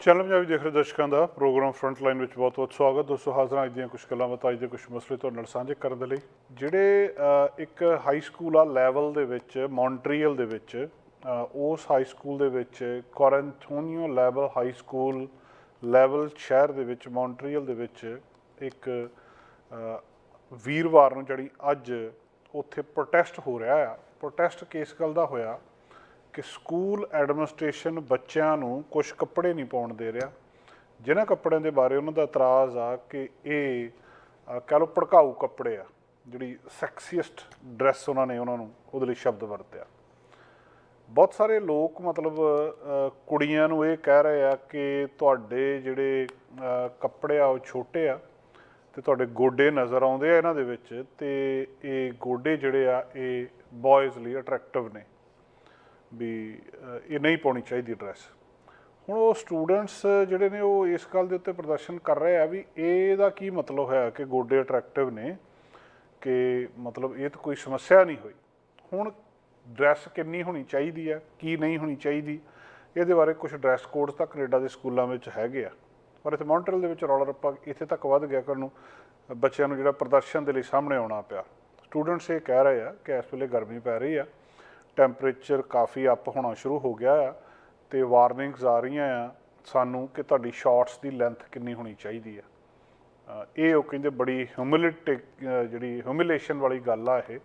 Channel Punjabi ਦੇਖ ਰਹੇ ਦਰਸ਼ਕਾਂ ਦਾ ਪ੍ਰੋਗਰਾਮ ਫਰੰਟ ਲਾਈਨ ਵਿੱਚ ਬਹੁਤ-ਬਹੁਤ ਸਵਾਗਤ। ਦੋਸਤੋ, ਹਾਜ਼ਰਾਂ ਅੱਜ ਦੀਆਂ ਕੁਝ ਗੱਲਾਂ ਬਾਤਾਂ, ਅੱਜ ਦੇ ਕੁਝ ਮਸਲੇ ਤੁਹਾਡੇ ਨਾਲ ਸਾਂਝੇ ਕਰਨ ਦੇ ਲਈ। ਜਿਹੜੇ ਇੱਕ ਹਾਈ ਸਕੂਲ ਆ ਲੈਵਲ ਦੇ ਵਿੱਚ ਮੌਂਟਰੀਅਲ ਦੇ ਵਿੱਚ ਉਸ ਹਾਈ ਸਕੂਲ ਦੇ ਵਿੱਚ ਕੋਰੈਂਟੋਨੀਓ ਲੈਵਲ ਹਾਈ ਸਕੂਲ ਲੈਵਲ ਸ਼ਹਿਰ ਦੇ ਵਿੱਚ ਮੌਂਟਰੀਅਲ ਦੇ ਵਿੱਚ ਇੱਕ ਵੀਰਵਾਰ ਨੂੰ ਜਿਹੜੀ ਅੱਜ ਉੱਥੇ ਪ੍ਰੋਟੈਸਟ ਹੋ ਰਿਹਾ ਆ। ਪ੍ਰੋਟੈਸਟ ਕਿਸ ਗੱਲ ਦਾ ਹੋਇਆ। ਕਿ ਸਕੂਲ ਐਡਮਿਨਿਸਟ੍ਰੇਸ਼ਨ ਬੱਚਿਆਂ ਨੂੰ ਕੁਝ ਕੱਪੜੇ ਨਹੀਂ ਪਾਉਣ ਦੇ ਰਿਹਾ। ਜਿਨ੍ਹਾਂ ਕੱਪੜਿਆਂ ਦੇ ਬਾਰੇ ਉਹਨਾਂ ਦਾ ਇਤਰਾਜ਼ ਆ ਕਿ ਇਹ ਅਹ, ਕਹਿ ਲਓ ਭੜਕਾਊ ਕੱਪੜੇ ਆ ਜਿਹੜੀ ਸੈਕਸੀਐਸਟ ਡਰੈਸ ਉਹਨਾਂ ਨੇ ਉਹਨਾਂ ਨੂੰ ਉਹਦੇ ਲਈ ਸ਼ਬਦ ਵਰਤਿਆ। ਬਹੁਤ ਸਾਰੇ ਲੋਕ ਮਤਲਬ ਕੁੜੀਆਂ ਨੂੰ ਇਹ ਕਹਿ ਰਹੇ ਆ ਕਿ ਤੁਹਾਡੇ ਜਿਹੜੇ ਕੱਪੜੇ ਆ ਉਹ ਛੋਟੇ ਆ ਤੇ ਤੁਹਾਡੇ ਗੋਡੇ ਨਜ਼ਰ ਆਉਂਦੇ ਆ ਇਹਨਾਂ ਦੇ ਵਿੱਚ ਤੇ ਇਹ ਗੋਡੇ ਜਿਹੜੇ ਆ ਇਹ ਬॉयਜ਼ ਲਈ ਅਟਰੈਕਟਿਵ ਨੇ। ਵੀ ਇਹ ਨਹੀਂ ਪਾਉਣੀ ਚਾਹੀਦੀ ਡਰੈਸ ਹੁਣ ਉਹ ਸਟੂਡੈਂਟਸ ਜਿਹੜੇ ਨੇ ਉਹ ਇਸ ਗੱਲ ਦੇ ਉੱਤੇ ਪ੍ਰਦਰਸ਼ਨ ਕਰ ਰਹੇ ਆ ਵੀ ਇਹਦਾ ਕੀ ਮਤਲਬ ਹੈ ਕਿ ਗੋਡੇ ਅਟਰੈਕਟਿਵ ਨੇ, ਕਿ ਮਤਲਬ ਇਹ ਤਾਂ ਕੋਈ ਸਮੱਸਿਆ ਨਹੀਂ ਹੋਈ। ਹੁਣ ਡਰੈਸ ਕਿੰਨੀ ਹੋਣੀ ਚਾਹੀਦੀ ਹੈ, ਕੀ ਨਹੀਂ ਹੋਣੀ ਚਾਹੀਦੀ, ਇਹਦੇ ਬਾਰੇ ਕੁਝ ਡਰੈਸ ਕੋਡ ਤਾਂ ਕੈਨੇਡਾ ਦੇ ਸਕੂਲਾਂ ਵਿੱਚ ਹੈਗੇ ਆ। ਪਰ ਇੱਥੇ ਮੌਂਟਰੀਅਲ ਦੇ ਵਿੱਚ ਰੌਲਾ ਰੱਪਾ ਇੱਥੇ ਤੱਕ ਵੱਧ ਗਿਆ ਕਿ ਨੂੰ ਬੱਚਿਆਂ ਨੂੰ ਜਿਹੜਾ ਪ੍ਰਦਰਸ਼ਨ ਦੇ ਲਈ ਸਾਹਮਣੇ ਆਉਣਾ ਪਿਆ। ਸਟੂਡੈਂਟਸ ਇਹ ਕਹਿ ਰਹੇ ਆ ਕਿ ਇਸ ਵੇਲੇ ਗਰਮੀ ਪੈ ਰਹੀ ਆ। ਟੈਂਪਰੇਚਰ ਕਾਫੀ ਅਪ ਹੋਣਾ ਸ਼ੁਰੂ ਹੋ ਗਿਆ ਆ ਤੇ ਵਾਰਨਿੰਗਸ ਆ ਰਹੀਆਂ ਆ ਸਾਨੂੰ ਕਿ ਤੁਹਾਡੀ ਸ਼ਾਰਟਸ ਦੀ ਲੈਂਥ ਕਿੰਨੀ ਹੋਣੀ ਚਾਹੀਦੀ ਆ। ਇਹ ਉਹ ਕਹਿੰਦੇ ਬੜੀ ਹਿਊਮਿਲਿਟਿਕ ਜਿਹੜੀ ਹਿਊਮਿਲੇਸ਼ਨ ਵਾਲੀ ਗੱਲ ਆ ਇਹ।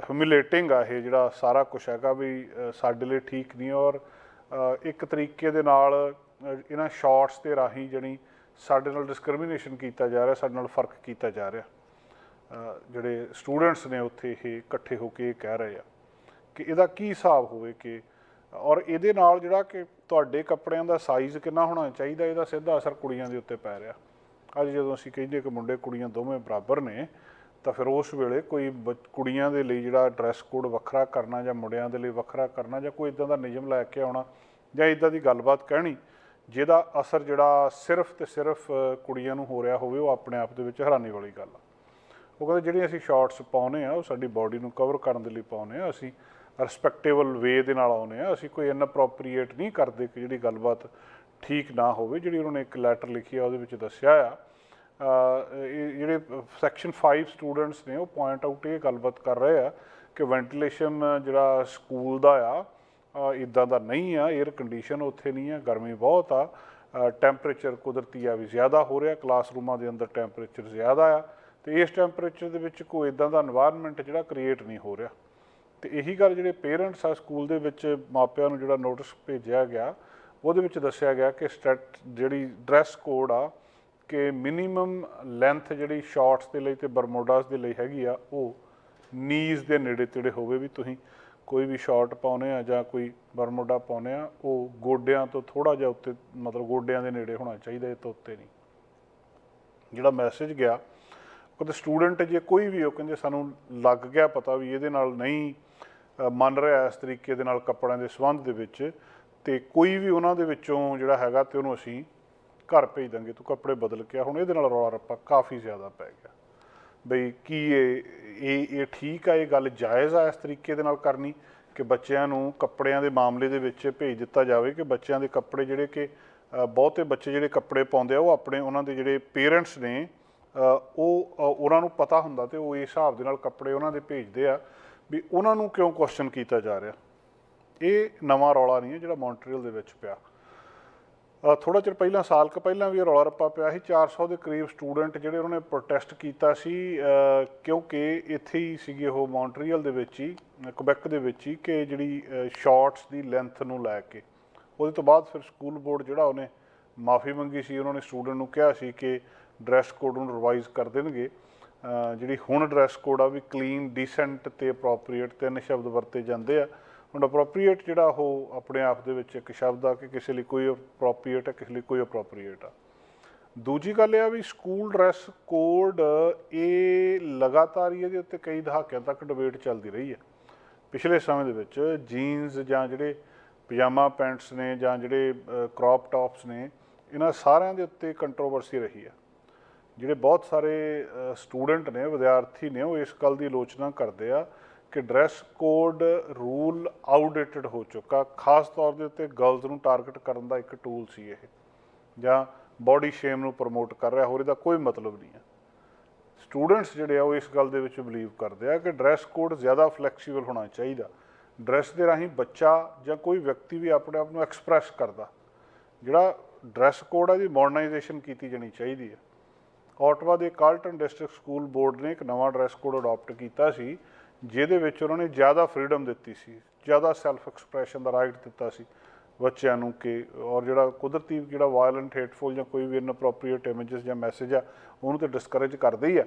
ਹਿਊਮਿਲੇਟਿੰਗ ਆ ਇਹ ਜਿਹੜਾ ਸਾਰਾ ਕੁਝ ਹੈਗਾ ਵੀ ਸਾਡੇ ਲਈ ਠੀਕ ਨਹੀਂ ਔਰ ਇੱਕ ਤਰੀਕੇ ਦੇ ਨਾਲ ਇਹਨਾਂ ਸ਼ਾਰਟਸ ਦੇ ਰਾਹੀਂ ਜਿਹੜੀ ਸਾਡੇ ਨਾਲ ਡਿਸਕ੍ਰਿਮੀਨੇਸ਼ਨ ਕੀਤਾ ਜਾ ਰਿਹਾ, ਸਾਡੇ ਨਾਲ ਫ਼ਰਕ ਕੀਤਾ ਜਾ ਰਿਹਾ। ਜਿਹੜੇ ਸਟੂਡੈਂਟਸ ਨੇ ਉੱਥੇ ਇਹ ਇਕੱਠੇ ਹੋ ਕੇ ਇਹ ਕਹਿ ਰਹੇ ਆ। ਕਿ ਇਹਦਾ ਕੀ ਹਿਸਾਬ ਹੋਵੇ ਕਿ ਔਰ ਇਹਦੇ ਨਾਲ ਜਿਹੜਾ ਕਿ ਤੁਹਾਡੇ ਕੱਪੜਿਆਂ ਦਾ ਸਾਈਜ਼ ਕਿੰਨਾ ਹੋਣਾ ਚਾਹੀਦਾ, ਇਹਦਾ ਸਿੱਧਾ ਅਸਰ ਕੁੜੀਆਂ ਦੇ ਉੱਤੇ ਪੈ ਰਿਹਾ। ਅੱਜ ਜਦੋਂ ਅਸੀਂ ਕਹਿੰਦੇ ਕਿ ਮੁੰਡੇ ਕੁੜੀਆਂ ਦੋਵੇਂ ਬਰਾਬਰ ਨੇ, ਤਾਂ ਫਿਰ ਉਸ ਵੇਲੇ ਕੋਈ ਬੱਚ- ਕੁੜੀਆਂ ਦੇ ਲਈ ਜਿਹੜਾ ਡਰੈਸ ਕੋਡ ਵੱਖਰਾ ਕਰਨਾ ਜਾਂ ਮੁੰਡਿਆਂ ਦੇ ਲਈ ਵੱਖਰਾ ਕਰਨਾ ਜਾਂ ਕੋਈ ਇਦਾਂ ਦਾ ਨਿਯਮ ਲੈ ਕੇ ਆਉਣਾ ਜਾਂ ਇਦਾਂ ਦੀ ਗੱਲਬਾਤ ਕਹਿਣੀ, ਜਿਹਦਾ ਅਸਰ ਜਿਹੜਾ ਸਿਰਫ ਤੇ ਸਿਰਫ ਕੁੜੀਆਂ ਨੂੰ ਹੋ ਰਿਹਾ ਹੋਵੇ, ਉਹ ਆਪਣੇ ਆਪ ਦੇ ਵਿੱਚ ਹੈਰਾਨੀ ਵਾਲੀ ਗੱਲ ਆ। ਉਹ ਕਹਿੰਦੇ ਜਿਹੜੀਆਂ ਅਸੀਂ ਸ਼ਾਰਟਸ ਪਾਉਨੇ ਆ ਉਹ ਸਾਡੀ ਬਾਡੀ ਨੂੰ ਕਵਰ ਕਰਨ ਦੇ ਲਈ ਪਾਉਨੇ ਆ ਅਸੀਂ ਰਿਸਪੈਕਟੇਬਲ ਵੇ ਦੇ ਨਾਲ ਆਉਨੇ ਆ ਅਸੀਂ ਕੋਈ ਇਨਅਪਰੋਪਰੀਏਟ ਨਹੀਂ ਕਰਦੇ ਕਿ ਜਿਹੜੀ ਗੱਲਬਾਤ ਠੀਕ ਨਾ ਹੋਵੇ, ਜਿਹੜੀ ਉਹਨਾਂ ਨੇ ਇੱਕ ਲੈਟਰ ਲਿਖੀ ਆ, ਉਹਦੇ ਵਿੱਚ ਦੱਸਿਆ ਆ। ਇਹ ਜਿਹੜੇ ਸੈਕਸ਼ਨ 5 ਸਟੂਡੈਂਟਸ ਨੇ, ਉਹ ਪੁਆਇੰਟ ਆਊਟ ਇਹ ਗੱਲਬਾਤ ਕਰ ਰਹੇ ਆ ਕਿ ਵੈਂਟੀਲੇਸ਼ਨ ਜਿਹੜਾ ਸਕੂਲ ਦਾ ਆ ਇਦਾਂ ਦਾ ਨਹੀਂ ਆ 에ਅਰ ਕੰਡੀਸ਼ਨ ਉੱਥੇ ਨਹੀਂ ਆ, ਗਰਮੀ ਬਹੁਤ ਆ। ਟੈਂਪਰੇਚਰ ਕੁਦਰਤੀ ਆ ਵੀ ਜ਼ਿਆਦਾ ਹੋ ਰਿਹਾ ਕਲਾਸਰੂਮਾਂ ਦੇ ਅੰਦਰ ਟੈਂਪਰੇਚਰ ਜ਼ਿਆਦਾ ਆ। ਤੇ ਇਸ ਟੈਂਪਰੇਚਰ ਦੇ ਵਿੱਚ ਕੋਈ ਇਦਾਂ ਦਾ এনवायरमेंट ਜਿਹੜਾ ਕ੍ਰੀਏਟ ਨਹੀਂ ਹੋ ਰਿਹਾ। ਤੇ ਇਹੀ ਗੱਲ ਜਿਹੜੇ ਪੇਰੈਂਟਸ ਆ ਸਕੂਲ ਦੇ ਵਿੱਚ ਮਾਪਿਆਂ ਨੂੰ ਜਿਹੜਾ ਨੋਟਿਸ ਭੇਜਿਆ ਗਿਆ, ਉਹਦੇ ਵਿੱਚ ਦੱਸਿਆ ਗਿਆ ਕਿ ਸਟੈਟ ਜਿਹੜੀ ਡਰੈਸ ਕੋਡ ਆ, ਕਿ ਮਿਨੀਮਮ ਲੈਂਥ ਜਿਹੜੀ ਸ਼ਾਰਟਸ ਦੇ ਲਈ ਤੇ ਬਰਮੋਡਾਸ ਦੇ ਲਈ ਹੈਗੀ ਆ, ਉਹ ਨੀਜ਼ ਦੇ ਨੇੜੇ ਤੇੜੇ ਹੋਵੇ ਵੀ ਤੁਸੀਂ ਕੋਈ ਵੀ ਸ਼ਾਰਟ ਪਾਉਨੇ ਆ ਜਾਂ ਕੋਈ ਬਰਮੋਡਾ ਪਾਉਨੇ ਆ, ਉਹ ਗੋਡਿਆਂ ਤੋਂ ਥੋੜਾ ਜਿਹਾ ਉੱਤੇ, ਮਤਲਬ ਗੋਡਿਆਂ ਦੇ ਨੇੜੇ ਹੋਣਾ ਚਾਹੀਦਾ, ਇਹ ਤੋਂ ਉੱਤੇ ਨਹੀਂ। ਜਿਹੜਾ ਮੈਸੇਜ ਗਿਆ ਉਹਦੇ ਸਟੂਡੈਂਟ ਜੇ ਕੋਈ ਵੀ ਉਹ ਕਹਿੰਦੇ ਸਾਨੂੰ ਲੱਗ ਗਿਆ ਪਤਾ ਵੀ ਇਹਦੇ ਨਾਲ ਨਹੀਂ ਮੰਨ ਰਿਹਾ ਇਸ ਤਰੀਕੇ ਦੇ ਨਾਲ ਕੱਪੜਿਆਂ ਦੇ ਸੰਬੰਧ ਦੇ ਵਿੱਚ, ਤੇ ਕੋਈ ਵੀ ਉਹਨਾਂ ਦੇ ਵਿੱਚੋਂ ਜਿਹੜਾ ਹੈਗਾ ਤੇ ਉਹਨੂੰ ਅਸੀਂ ਘਰ ਭੇਜ ਦਾਂਗੇ, ਤੂੰ ਕੱਪੜੇ ਬਦਲ ਕੇ ਆ। ਹੁਣ ਇਹਦੇ ਨਾਲ ਰੌਲਾ ਰੱਪਾ ਕਾਫੀ ਜ਼ਿਆਦਾ ਪੈ ਗਿਆ ਬਈ ਕੀ ਇਹ ਇਹ ਇਹ ਠੀਕ ਆ, ਇਹ ਗੱਲ ਜਾਇਜ਼ ਆ ਇਸ ਤਰੀਕੇ ਦੇ ਨਾਲ ਕਰਨੀ ਕਿ ਬੱਚਿਆਂ ਨੂੰ ਕੱਪੜਿਆਂ ਦੇ ਮਾਮਲੇ ਦੇ ਵਿੱਚ ਭੇਜ ਦਿੱਤਾ ਜਾਵੇ ਕਿ ਬੱਚਿਆਂ ਦੇ ਕੱਪੜੇ ਜਿਹੜੇ ਕਿ ਬਹੁਤੇ ਬੱਚੇ ਜਿਹੜੇ ਕੱਪੜੇ ਪਾਉਂਦੇ ਆ, ਉਹ ਆਪਣੇ, ਉਹਨਾਂ ਦੇ ਜਿਹੜੇ ਪੇਰੈਂਟਸ ਨੇ ਉਹ ਉਹਨਾਂ ਨੂੰ ਪਤਾ ਹੁੰਦਾ ਤੇ ਉਹ ਇਸ ਹਿਸਾਬ ਦੇ ਨਾਲ ਕੱਪੜੇ ਉਹਨਾਂ ਦੇ ਭੇਜਦੇ ਆ ਵੀ ਉਹਨਾਂ ਨੂੰ ਕਿਉਂ ਕੁਐਸਚਨ ਕੀਤਾ ਜਾ ਰਿਹਾ। ਇਹ ਨਵਾਂ ਰੌਲਾ ਨਹੀਂ ਹੈ ਜਿਹੜਾ ਮੌਂਟਰੀਅਲ ਦੇ ਵਿੱਚ ਪਿਆ। ਥੋੜਾ ਚਿਰ ਪਹਿਲਾਂ, ਸਾਲ ਕੁ ਪਹਿਲਾਂ ਵੀ ਇਹ ਰੌਲਾ ਰੱਪਾ ਪਿਆ ਸੀ। 400 ਦੇ ਕਰੀਬ ਸਟੂਡੈਂਟ ਜਿਹੜੇ ਉਹਨਾਂ ਨੇ ਪ੍ਰੋਟੈਸਟ ਕੀਤਾ ਸੀ ਕਿਉਂਕਿ ਇੱਥੇ ਹੀ ਸੀਗੇ ਉਹ ਮੌਂਟਰੀਅਲ ਦੇ ਵਿੱਚ ਹੀ ਕੁਬੈਕ ਦੇ ਵਿੱਚ ਹੀ ਕਿ ਜਿਹੜੀ ਸ਼ਾਰਟਸ ਦੀ ਲੈਂਥ ਨੂੰ ਲੈ ਕੇ। ਉਹਦੇ ਤੋਂ ਬਾਅਦ ਫਿਰ ਸਕੂਲ ਬੋਰਡ ਜਿਹੜਾ ਉਹਨੇ ਮਾਫੀ ਮੰਗੀ ਸੀ, ਉਹਨਾਂ ਨੇ ਸਟੂਡੈਂਟ ਨੂੰ ਕਿਹਾ ਸੀ ਕਿ ਡਰੈਸ ਕੋਡ ਨੂੰ ਰਿਵਾਈਜ਼ ਕਰ ਦੇਣਗੇ। ਜਿਹੜੀ ਹੁਣ ਡਰੈਸ ਕੋਡ ਆ ਵੀ ਕਲੀਨ ਡੀਸੈਂਟ ਤੇ ਅਪਰੋਪਰੀਏਟ ਤਿੰਨ ਸ਼ਬਦ ਵਰਤੇ ਜਾਂਦੇ ਆ। ਹੁਣ ਅਪਰੋਪਰੀਏਟ ਜਿਹੜਾ ਉਹ ਆਪਣੇ ਆਪ ਦੇ ਵਿੱਚ ਇੱਕ ਸ਼ਬਦ ਆ ਕਿ ਕਿਸੇ ਲਈ ਕੋਈ ਅਪਰੋਪਰੀਏਟ ਹੈ ਕਿਸੇ ਲਈ ਕੋਈ ਅਪਰੋਪਰੀਏਟ ਆ। ਦੂਜੀ ਗੱਲ ਇਹ ਆ ਵੀ ਸਕੂਲ ਡਰੈਸ ਕੋਡ ਇਹ ਲਗਾਤਾਰ ਇਹਦੇ ਉੱਤੇ ਕਈ ਦਹਾਕਿਆਂ ਤੱਕ ਡਿਬੇਟ ਚੱਲਦੀ ਰਹੀ ਹੈ। ਪਿਛਲੇ ਸਮੇਂ ਦੇ ਵਿੱਚ ਜੀਨਸ ਜਾਂ ਜਿਹੜੇ ਪਜਾਮਾ ਪੈਂਟਸ ਨੇ ਜਾਂ ਜਿਹੜੇ ਕ੍ਰੌਪ ਟਾਪਸ ਨੇ, ਇਹਨਾਂ ਸਾਰਿਆਂ ਦੇ ਉੱਤੇ ਕੰਟਰੋਵਰਸੀ ਰਹੀ ਹੈ। ਜਿਹੜੇ ਬਹੁਤ ਸਾਰੇ ਸਟੂਡੈਂਟ ਨੇ, ਵਿਦਿਆਰਥੀ ਨੇ, ਉਹ ਇਸ ਗੱਲ ਦੀ ਆਲੋਚਨਾ ਕਰਦੇ ਆ ਕਿ ਡਰੈਸ ਕੋਡ ਰੂਲ ਆਊਟਡੇਟਡ ਹੋ ਚੁੱਕਾ। ਖਾਸ ਤੌਰ ਦੇ ਉੱਤੇ ਗਰਲਜ਼ ਨੂੰ ਟਾਰਗੇਟ ਕਰਨ ਦਾ ਇੱਕ ਟੂਲ ਸੀ ਇਹ, ਜਾਂ ਬਾਡੀ ਸ਼ੇਮ ਨੂੰ ਪ੍ਰਮੋਟ ਕਰ ਰਿਹਾ, ਹੋਰ ਇਹਦਾ ਕੋਈ ਮਤਲਬ ਨਹੀਂ ਹੈ। ਸਟੂਡੈਂਟਸ ਜਿਹੜੇ ਆ, ਉਹ ਇਸ ਗੱਲ ਦੇ ਵਿੱਚ ਬਲੀਵ ਕਰਦੇ ਆ ਕਿ ਡਰੈਸ ਕੋਡ ਜ਼ਿਆਦਾ ਫਲੈਕਸੀਬਲ ਹੋਣਾ ਚਾਹੀਦਾ। ਡਰੈਸ ਦੇ ਰਾਹੀਂ ਬੱਚਾ ਜਾਂ ਕੋਈ ਵਿਅਕਤੀ ਵੀ ਆਪਣੇ ਆਪ ਨੂੰ ਐਕਸਪ੍ਰੈਸ ਕਰਦਾ। ਜਿਹੜਾ ਡਰੈਸ ਕੋਡ ਆ ਦੀ ਮਾਡਰਨਾਈਜੇਸ਼ਨ ਕੀਤੀ ਜਾਣੀ ਚਾਹੀਦੀ ਹੈ। ਔਟਵਾ ਦੇ ਕਾਲਟਨ ਡਿਸਟ੍ਰਿਕਟ ਸਕੂਲ ਬੋਰਡ ਨੇ ਇੱਕ ਨਵਾਂ ਡਰੈਸ ਕੋਡ ਅਡਾਪਟ ਕੀਤਾ ਸੀ, ਜਿਹਦੇ ਵਿੱਚ ਉਹਨਾਂ ਨੇ ਜ਼ਿਆਦਾ ਫਰੀडम ਦਿੱਤੀ ਸੀ, ਜ਼ਿਆਦਾ ਸੈਲਫ ਐਕਸਪ੍ਰੈਸ਼ਨ ਦਾ ਰਾਈਟ ਦਿੱਤਾ ਸੀ ਬੱਚਿਆਂ ਨੂੰ ਕਿ, ਔਰ ਜਿਹੜਾ ਕੁਦਰਤੀ ਜਿਹੜਾ ਵਾਇਲੈਂਟ ਹੇਟਫੁਲ ਜਾਂ ਕੋਈ ਵੀ ਇਨਪ੍ਰੋਪਰੀਏਟ ਇਮੇजेस ਜਾਂ ਮੈਸੇਜ ਆ, ਉਹਨੂੰ ਤੇ ਡਿਸਕਰੇਜ ਕਰਦੇ ਹੀ ਆ।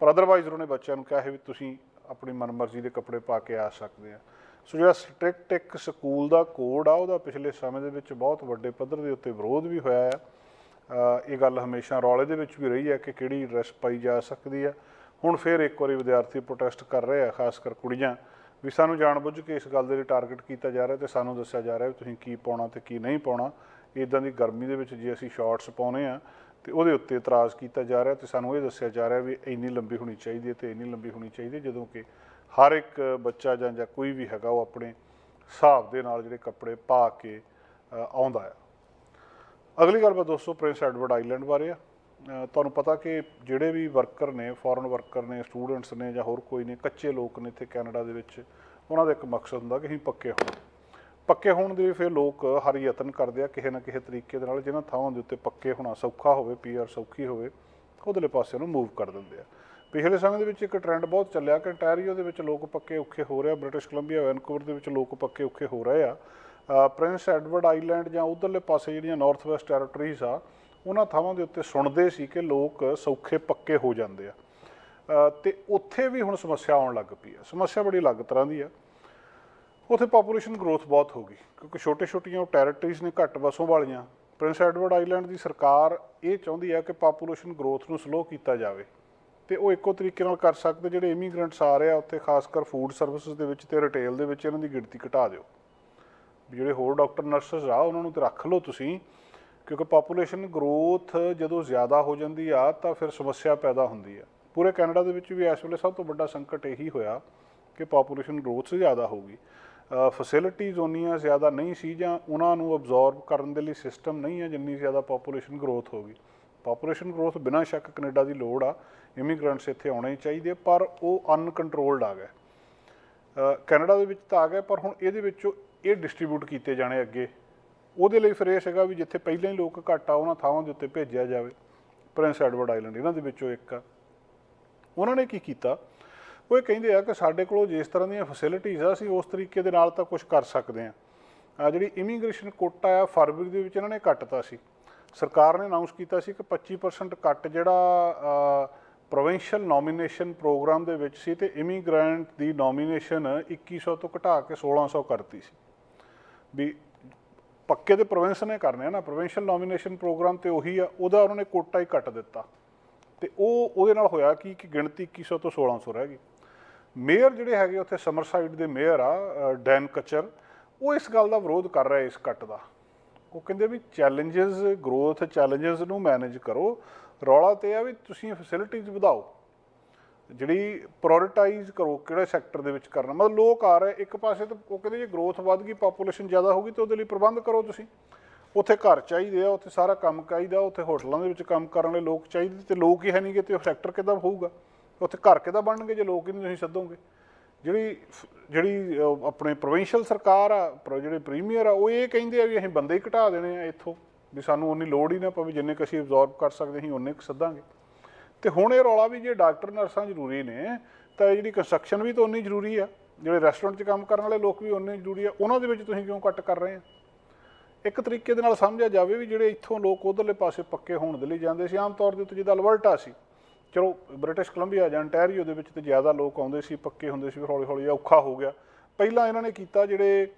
ਪਰ ਅਦਰਵਾਈਜ਼ ਉਹਨਾਂ ਨੇ ਬੱਚਿਆਂ ਨੂੰ ਕਿਹਾ ਹੈ ਵੀ ਤੁਸੀਂ ਆਪਣੀ ਮਨਮਰਜ਼ੀ ਦੇ ਕੱਪੜੇ ਪਾ ਕੇ ਆ ਸਕਦੇ ਆ। ਸੋ ਜਿਹੜਾ ਸਟ੍ਰਿਕਟ ਇੱਕ ਸਕੂਲ ਦਾ ਕੋਡ ਆ, ਉਹਦਾ ਪਿਛਲੇ ਸਮੇਂ ਦੇ ਵਿੱਚ ਬਹੁਤ ਵੱਡੇ ਪੱਧਰ ਦੇ ਉੱਤੇ ਵਿਰੋਧ ਵੀ ਹੋਇਆ ਆ। ਇਹ ਗੱਲ ਹਮੇਸ਼ਾ ਰੌਲੇ ਦੇ ਵਿੱਚ ਵੀ ਰਹੀ ਹੈ ਕਿ ਕਿਹੜੀ ਡਰੈਸ ਪਾਈ ਜਾ ਸਕਦੀ ਹੈ। ਹੁਣ ਫਿਰ ਇੱਕ ਵਾਰੀ ਵਿਦਿਆਰਥੀ ਪ੍ਰੋਟੈਸਟ ਕਰ ਰਹੇ ਆ, ਖਾਸ ਕਰ ਕੁੜੀਆਂ। ਵੀ ਸਾਨੂੰ ਜਾਣਬੁੱਝ ਕੇ ਇਸ ਗੱਲ ਦੇ ਲਈ ਟਾਰਗੇਟ ਕੀਤਾ ਜਾ ਰਿਹਾ ਤੇ ਸਾਨੂੰ ਦੱਸਿਆ ਜਾ ਰਿਹਾ ਵੀ ਤੁਸੀਂ ਕੀ ਪਾਉਣਾ ਤੇ ਕੀ ਨਹੀਂ ਪਾਉਣਾ। ਇਦਾਂ ਦੀ ਗਰਮੀ ਦੇ ਵਿੱਚ ਜੇ ਅਸੀਂ ਸ਼ਾਰਟਸ ਪਾਉਨੇ ਆ ਤੇ ਉਹਦੇ ਉੱਤੇ ਇਤਰਾਜ਼ ਕੀਤਾ ਜਾ ਰਿਹਾ ਤੇ ਸਾਨੂੰ ਇਹ ਦੱਸਿਆ ਜਾ ਰਿਹਾ ਵੀ ਇੰਨੀ ਲੰਬੀ ਹੋਣੀ ਚਾਹੀਦੀ ਹੈ ਤੇ ਇੰਨੀ ਲੰਬੀ ਹੋਣੀ ਚਾਹੀਦੀ ਹੈ, ਜਦੋਂ ਕਿ ਹਰ ਇੱਕ ਬੱਚਾ ਜਾਂ ਜਾਂ ਕੋਈ ਵੀ ਹੈਗਾ ਉਹ ਆਪਣੇ ਹਿਸਾਬ ਦੇ ਨਾਲ ਜਿਹੜੇ ਕੱਪੜੇ ਪਾ ਕੇ ਆਉਂਦਾ ਆ ਅਗਲੀ ਗੱਲ ਮੈਂ ਦੋਸਤੋ ਪ੍ਰਿੰਸ ਐਡਵਰਡ ਆਈਲੈਂਡ ਬਾਰੇ ਆ। ਤੁਹਾਨੂੰ ਪਤਾ ਕਿ ਜਿਹੜੇ ਵੀ ਵਰਕਰ ਨੇ ਫੋਰਨ ਵਰਕਰ ਨੇ ਸਟੂਡੈਂਟਸ ਨੇ ਜਾਂ ਹੋਰ ਕੋਈ ਨੇ, ਕੱਚੇ ਲੋਕ ਨੇ ਇੱਥੇ ਕੈਨੇਡਾ ਦੇ ਵਿੱਚ, ਉਹਨਾਂ ਦਾ ਇੱਕ ਮਕਸਦ ਹੁੰਦਾ ਕਿ ਅਸੀਂ ਪੱਕੇ ਹੋਣ। ਪੱਕੇ ਹੋਣ ਦੇ ਲਈ ਫਿਰ ਲੋਕ ਹਰ ਯਤਨ ਕਰਦੇ ਆ ਕਿਸੇ ਨਾ ਕਿਸੇ ਤਰੀਕੇ ਦੇ ਨਾਲ ਜਿਹਨਾਂ ਥਾਵਾਂ ਦੇ ਉੱਤੇ ਪੱਕੇ ਹੋਣਾ ਸੌਖਾ ਹੋਵੇ ਪੀਆਰ ਸੌਖੀ ਹੋਵੇ, ਉਹਦੇ ਪਾਸੇ ਨੂੰ ਮੂਵ ਕਰ ਦਿੰਦੇ ਆ। ਪਿਛਲੇ ਸਮੇਂ ਦੇ ਵਿੱਚ ਇੱਕ ਟ੍ਰੈਂਡ ਬਹੁਤ ਚੱਲਿਆ ਕਿ ontario ਦੇ ਵਿੱਚ ਲੋਕ ਪੱਕੇ ਔਖੇ ਹੋ ਰਹੇ ਆ ਬ੍ਰਿਟਿਸ਼ ਕੋਲੰਬੀਆ ਵੈਨਕੂਵਰ ਦੇ ਵਿੱਚ ਲੋਕ ਪੱਕੇ ਔਖੇ ਹੋ ਰਹੇ ਆ। ਪ੍ਰਿੰਸ ਐਡਵਰਡ ਆਈਲੈਂਡ ਜਾਂ ਉਧਰਲੇ ਪਾਸੇ ਜਿਹੜੀਆਂ ਨਾਰਥ ਵੈਸਟ ਟੈਰੀਟਰੀਜ਼ ਆ ਉਹਨਾਂ ਥਾਵਾਂ ਦੇ ਉੱਤੇ ਸੁਣਦੇ ਸੀ ਕਿ ਲੋਕ ਸੌਖੇ ਪੱਕੇ ਹੋ ਜਾਂਦੇ ਆ। ਅ, ਤੇ ਉੱਥੇ ਵੀ ਹੁਣ ਸਮੱਸਿਆ ਆਉਣ ਲੱਗ ਪਈ ਆ। ਸਮੱਸਿਆ ਬੜੀ ਅਲੱਗ ਤਰ੍ਹਾਂ ਦੀ ਆ। ਉੱਥੇ ਪੋਪੂਲੇਸ਼ਨ ਗਰੋਥ ਬਹੁਤ ਹੋ ਗਈ ਕਿਉਂਕਿ ਛੋਟੇ-ਛੋਟੀਆਂ ਉਹ ਟੈਰੀਟਰੀਜ਼ ਨੇ ਘੱਟ ਵਸੋਂ ਵਾਲੀਆਂ। ਪ੍ਰਿੰਸ ਐਡਵਰਡ ਆਈਲੈਂਡ ਦੀ ਸਰਕਾਰ ਇਹ ਚਾਹੁੰਦੀ ਆ ਕਿ ਪੋਪੂਲੇਸ਼ਨ ਗਰੋਥ ਨੂੰ ਸਲੋ ਕੀਤਾ ਜਾਵੇ ਤੇ ਉਹ ਇੱਕੋ ਤਰੀਕੇ ਨਾਲ ਕਰ ਸਕਦੇ ਜਿਹੜੇ ਇਮੀਗ੍ਰੈਂਟਸ ਆ ਰਹੇ ਆ ਉੱਥੇ ਖਾਸ ਕਰ ਫੂਡ ਸਰਵਿਸਿਜ਼ ਦੇ ਵਿੱਚ ਤੇ ਰਿਟੇਲ ਦੇ ਵਿੱਚ ਇਹਨਾਂ ਦੀ ਗਿਣਤੀ ਘਟਾ ਦਿਓ। ਵੀ ਜਿਹੜੇ ਹੋਰ ਡਾਕਟਰ, ਨਰਸਸ ਆ, ਉਹਨਾਂ ਨੂੰ ਤੇ ਰੱਖ ਲਓ ਤੁਸੀਂ, ਕਿਉਂਕਿ ਪੋਪੂਲੇਸ਼ਨ ਗਰੋਥ ਜਦੋਂ ਜ਼ਿਆਦਾ ਹੋ ਜਾਂਦੀ ਆ, ਤਾਂ ਫਿਰ ਸਮੱਸਿਆ ਪੈਦਾ ਹੁੰਦੀ ਆ। ਪੂਰੇ ਕੈਨੇਡਾ ਦੇ ਵਿੱਚ ਵੀ ਇਸ ਵੇਲੇ ਸਭ ਤੋਂ ਵੱਡਾ ਸੰਕਟ ਇਹੀ ਹੋਇਆ ਕਿ ਪੋਪੂਲੇਸ਼ਨ ਗਰੋਥ ਜ਼ਿਆਦਾ ਹੋਊਗੀ ਫੈਸਿਲਿਟੀਜ਼ ਉਨੀਆਂ ਜ਼ਿਆਦਾ ਨਹੀਂ ਸੀ ਜਾਂ ਉਹਨਾਂ ਨੂੰ ਅਬਜ਼ੌਰਬ ਕਰਨ ਦੇ ਲਈ ਸਿਸਟਮ ਨਹੀਂ ਹੈ ਜਿੰਨੀ ਜ਼ਿਆਦਾ ਪੋਪੂਲੇਸ਼ਨ ਗਰੋਥ ਹੋ ਗਈ। ਪੋਪੂਲੇਸ਼ਨ ਗਰੋਥ ਬਿਨਾਂ ਸ਼ੱਕ ਕੈਨੇਡਾ ਦੀ ਲੋੜ ਆ ਇਮੀਗ੍ਰੈਂਟਸ ਇੱਥੇ ਆਉਣੇ ਚਾਹੀਦੇ ਪਰ ਉਹ ਅਨਕੰਟਰੋਲਡ ਆ ਗਏ। ਕੈਨੇਡਾ ਦੇ ਵਿੱਚ ਤਾਂ ਆ ਗਏ, ਪਰ ਹੁਣ ਇਹਦੇ ਵਿੱਚੋਂ ਇਹ ਡਿਸਟ੍ਰੀਬਿਊਟ ਕੀਤੇ ਜਾਣੇ ਅੱਗੇ। ਉਹਦੇ ਲਈ ਫਿਰ ਇਹ ਸੀਗਾ ਵੀ ਜਿੱਥੇ ਪਹਿਲਾਂ ਹੀ ਲੋਕ ਘੱਟ ਆ, ਉਹਨਾਂ ਥਾਵਾਂ ਦੇ ਉੱਤੇ ਭੇਜਿਆ ਜਾਵੇ। ਪ੍ਰਿੰਸ ਐਡਵਰਡ ਆਈਲੈਂਡ ਇਹਨਾਂ ਦੇ ਵਿੱਚੋਂ ਇੱਕ ਆ। ਉਹਨਾਂ ਨੇ ਕੀ ਕੀਤਾ? ਉਹ ਇਹ ਕਹਿੰਦੇ ਆ ਕਿ ਸਾਡੇ ਕੋਲ ਜਿਸ ਤਰ੍ਹਾਂ ਦੀਆਂ ਫੈਸਿਲਿਟੀਜ਼ ਆ, ਅਸੀਂ ਉਸ ਤਰੀਕੇ ਦੇ ਨਾਲ ਤਾਂ ਕੁਝ ਕਰ ਸਕਦੇ ਆ ਆ ਜਿਹੜੀ ਇਮੀਗ੍ਰੇਸ਼ਨ ਕੋਟਾ ਆ, ਫਰਵਰੀ ਦੇ ਵਿੱਚ ਇਹਨਾਂ ਨੇ ਕੱਟਤਾ ਸੀ। ਸਰਕਾਰ ਨੇ ਅਨਾਉਂਸ ਕੀਤਾ ਸੀ ਕਿ 25% ਕੱਟ ਜਿਹੜਾ ਪ੍ਰੋਵਿੰਸ਼ੀਅਲ ਨੋਮੀਨੇਸ਼ਨ ਪ੍ਰੋਗਰਾਮ ਦੇ ਵਿੱਚ ਸੀ ਤੇ ਇਮੀਗ੍ਰੈਂਟ ਦੀ ਨੋਮੀਨੇਸ਼ਨ 2100 ਤੋਂ ਘਟਾ ਕੇ 1600 ਕਰਤੀ ਸੀ। ਵੀ ਪੱਕੇ ਤੇ ਪ੍ਰੋਵਿੰਸ ਨੇ ਕਰਨੇ ਆ ਨਾ, ਪ੍ਰੋਵਿੰਸ਼ੀਅਲ ਨੋਮੀਨੇਸ਼ਨ ਪ੍ਰੋਗਰਾਮ ਤੇ ਉਹੀ ਆ, ਉਹਦਾ ਉਹਨਾਂ ਨੇ ਕੋਟਾ ਹੀ ਕੱਟ ਦਿੱਤਾ। ਤੇ ਉਹ, ਉਹਦੇ ਨਾਲ ਹੋਇਆ ਕੀ, ਕਿ ਗਿਣਤੀ 2100 ਤੋਂ 1600 ਰਹਿ ਗਈ। ਮੇਅਰ ਜਿਹੜੇ ਹੈਗੇ ਉੱਥੇ ਸਮਰਸਾਈਡ ਦੇ ਮੇਅਰ ਆ ਡੈਨ ਕਚਰ, ਉਹ ਇਸ ਗੱਲ ਦਾ ਵਿਰੋਧ ਕਰ ਰਿਹਾ ਇਸ ਕੱਟ ਦਾ। ਉਹ ਕਹਿੰਦੇ ਵੀ ਚੈਲੰਜਸ, ਗਰੋਥ ਚੈਲੰਜਸ ਨੂੰ ਮੈਨੇਜ ਕਰੋ। ਰੌਲਾ ਤੇ ਆ ਵੀ ਤੁਸੀਂ ਫੈਸਿਲਿਟੀਜ਼ ਵਧਾਓ। ਜਿਹੜੀ ਪ੍ਰਾਇੋਰਟਾਈਜ਼ ਕਰੋ ਕਿਹੜੇ ਸੈਕਟਰ ਦੇ ਵਿੱਚ ਕਰਨਾ, ਮਤਲਬ ਲੋਕ ਆ ਰਹੇ, ਇੱਕ ਪਾਸੇ ਤਾਂ ਉਹ ਕਹਿੰਦੇ ਜੇ ਗਰੋਥ ਵੱਧ ਗਈ ਪਾਪੂਲੇਸ਼ਨ ਜ਼ਿਆਦਾ ਹੋਗੀ ਤਾਂ ਉਹਦੇ ਲਈ ਪ੍ਰਬੰਧ ਕਰੋ ਤੁਸੀਂ। ਉੱਥੇ ਘਰ ਚਾਹੀਦੇ ਆ, ਉੱਥੇ ਸਾਰਾ ਕੰਮ ਚਾਹੀਦਾ, ਉੱਥੇ ਹੋਟਲਾਂ ਦੇ ਵਿੱਚ ਕੰਮ ਕਰਨ ਵਾਲੇ ਲੋਕ ਚਾਹੀਦੇ ਤੇ ਲੋਕ ਹੀ ਹੈ ਨਹੀਂਗੇ ਤੇ ਉਹ ਸੈਕਟਰ ਕਿੱਦਾਂ ਹੋਊਗਾ? ਉੱਥੇ ਘਰ ਕਿੱਦਾਂ ਬਣਨਗੇ ਜੇ ਲੋਕ ਹੀ ਨਹੀਂ ਤੁਸੀਂ ਸੱਦੋਗੇ? ਜਿਹੜੀ ਜਿਹੜੀ ਆਪਣੇ ਪ੍ਰੋਵਿੰਸ਼ੀਅਲ ਸਰਕਾਰ ਆ, ਪ੍ਰ- ਜਿਹੜੇ ਪ੍ਰੀਮੀਅਰ ਆ, ਉਹ ਇਹ ਕਹਿੰਦੇ ਆ ਵੀ ਅਸੀਂ ਬੰਦੇ ਹੀ ਘਟਾ ਦੇਣੇ ਆ ਇੱਥੋਂ, ਵੀ ਸਾਨੂੰ ਉਨੀ ਲੋੜ ਹੀ ਨਾ ਪਵੇ, ਜਿੰਨੇ ਕੁ ਅਸੀਂ ਅਬਜ਼ੌਰਬ ਕਰ ਸਕਦੇ, ਅਸੀਂ ਉਨੇ ਕੁ ਸੱਦਾਂਗੇ। ਤੇ ਹੁਣ ਇਹ ਰੌਲਾ ਵੀ ਜੇ ਡਾਕਟਰ, ਨਰਸਾਂ ਜ਼ਰੂਰੀ ਨੇ, ਤਾਂ ਇਹ ਜਿਹੜੀ ਕੰਸਟਰਕਸ਼ਨ ਵੀ ਤਾਂ ਉਨੀ ਜ਼ਰੂਰੀ ਆ। ਜਿਹੜੇ ਰੈਸਟੋਰੈਂਟ 'ਚ ਕੰਮ ਕਰਨ ਵਾਲੇ ਲੋਕ ਵੀ ਉਨੇ ਜ਼ਰੂਰੀ ਆ। ਉਹਨਾਂ ਦੇ ਵਿੱਚ ਤੁਸੀਂ ਕਿਉਂ ਕੱਟ ਕਰ ਰਹੇ ਆ? ਇੱਕ ਤਰੀਕੇ ਦੇ ਨਾਲ ਸਮਝਿਆ ਜਾਵੇ ਵੀ ਜਿਹੜੇ ਇੱਥੋਂ ਲੋਕ ਉਧਰਲੇ ਪਾਸੇ ਪੱਕੇ ਹੋਣ ਦੇ ਲਈ ਜਾਂਦੇ ਸੀ, ਆਮ ਤੌਰ ਦੇ ਉੱਤੇ ਜਿੱਦਾਂ ਅਲਬਰਟਾ ਸੀ। ਚਲੋ ਬ੍ਰਿਟਿਸ਼ ਕੋਲੰਬੀਆ ਜਾਂ ontario ਦੇ ਵਿੱਚ ਤੇ ਜ਼ਿਆਦਾ ਲੋਕ ਆਉਂਦੇ ਸੀ, ਪੱਕੇ ਹੁੰਦੇ ਸੀ ਫਿਰ ਹੌਲੀ ਹੌਲੀ ਔਖਾ ਹੋ ਗਿਆ। ਪਹਿਲਾਂ ਇਹਨਾਂ ਨੇ ਕੀਤਾ ਜਿਹੜੇ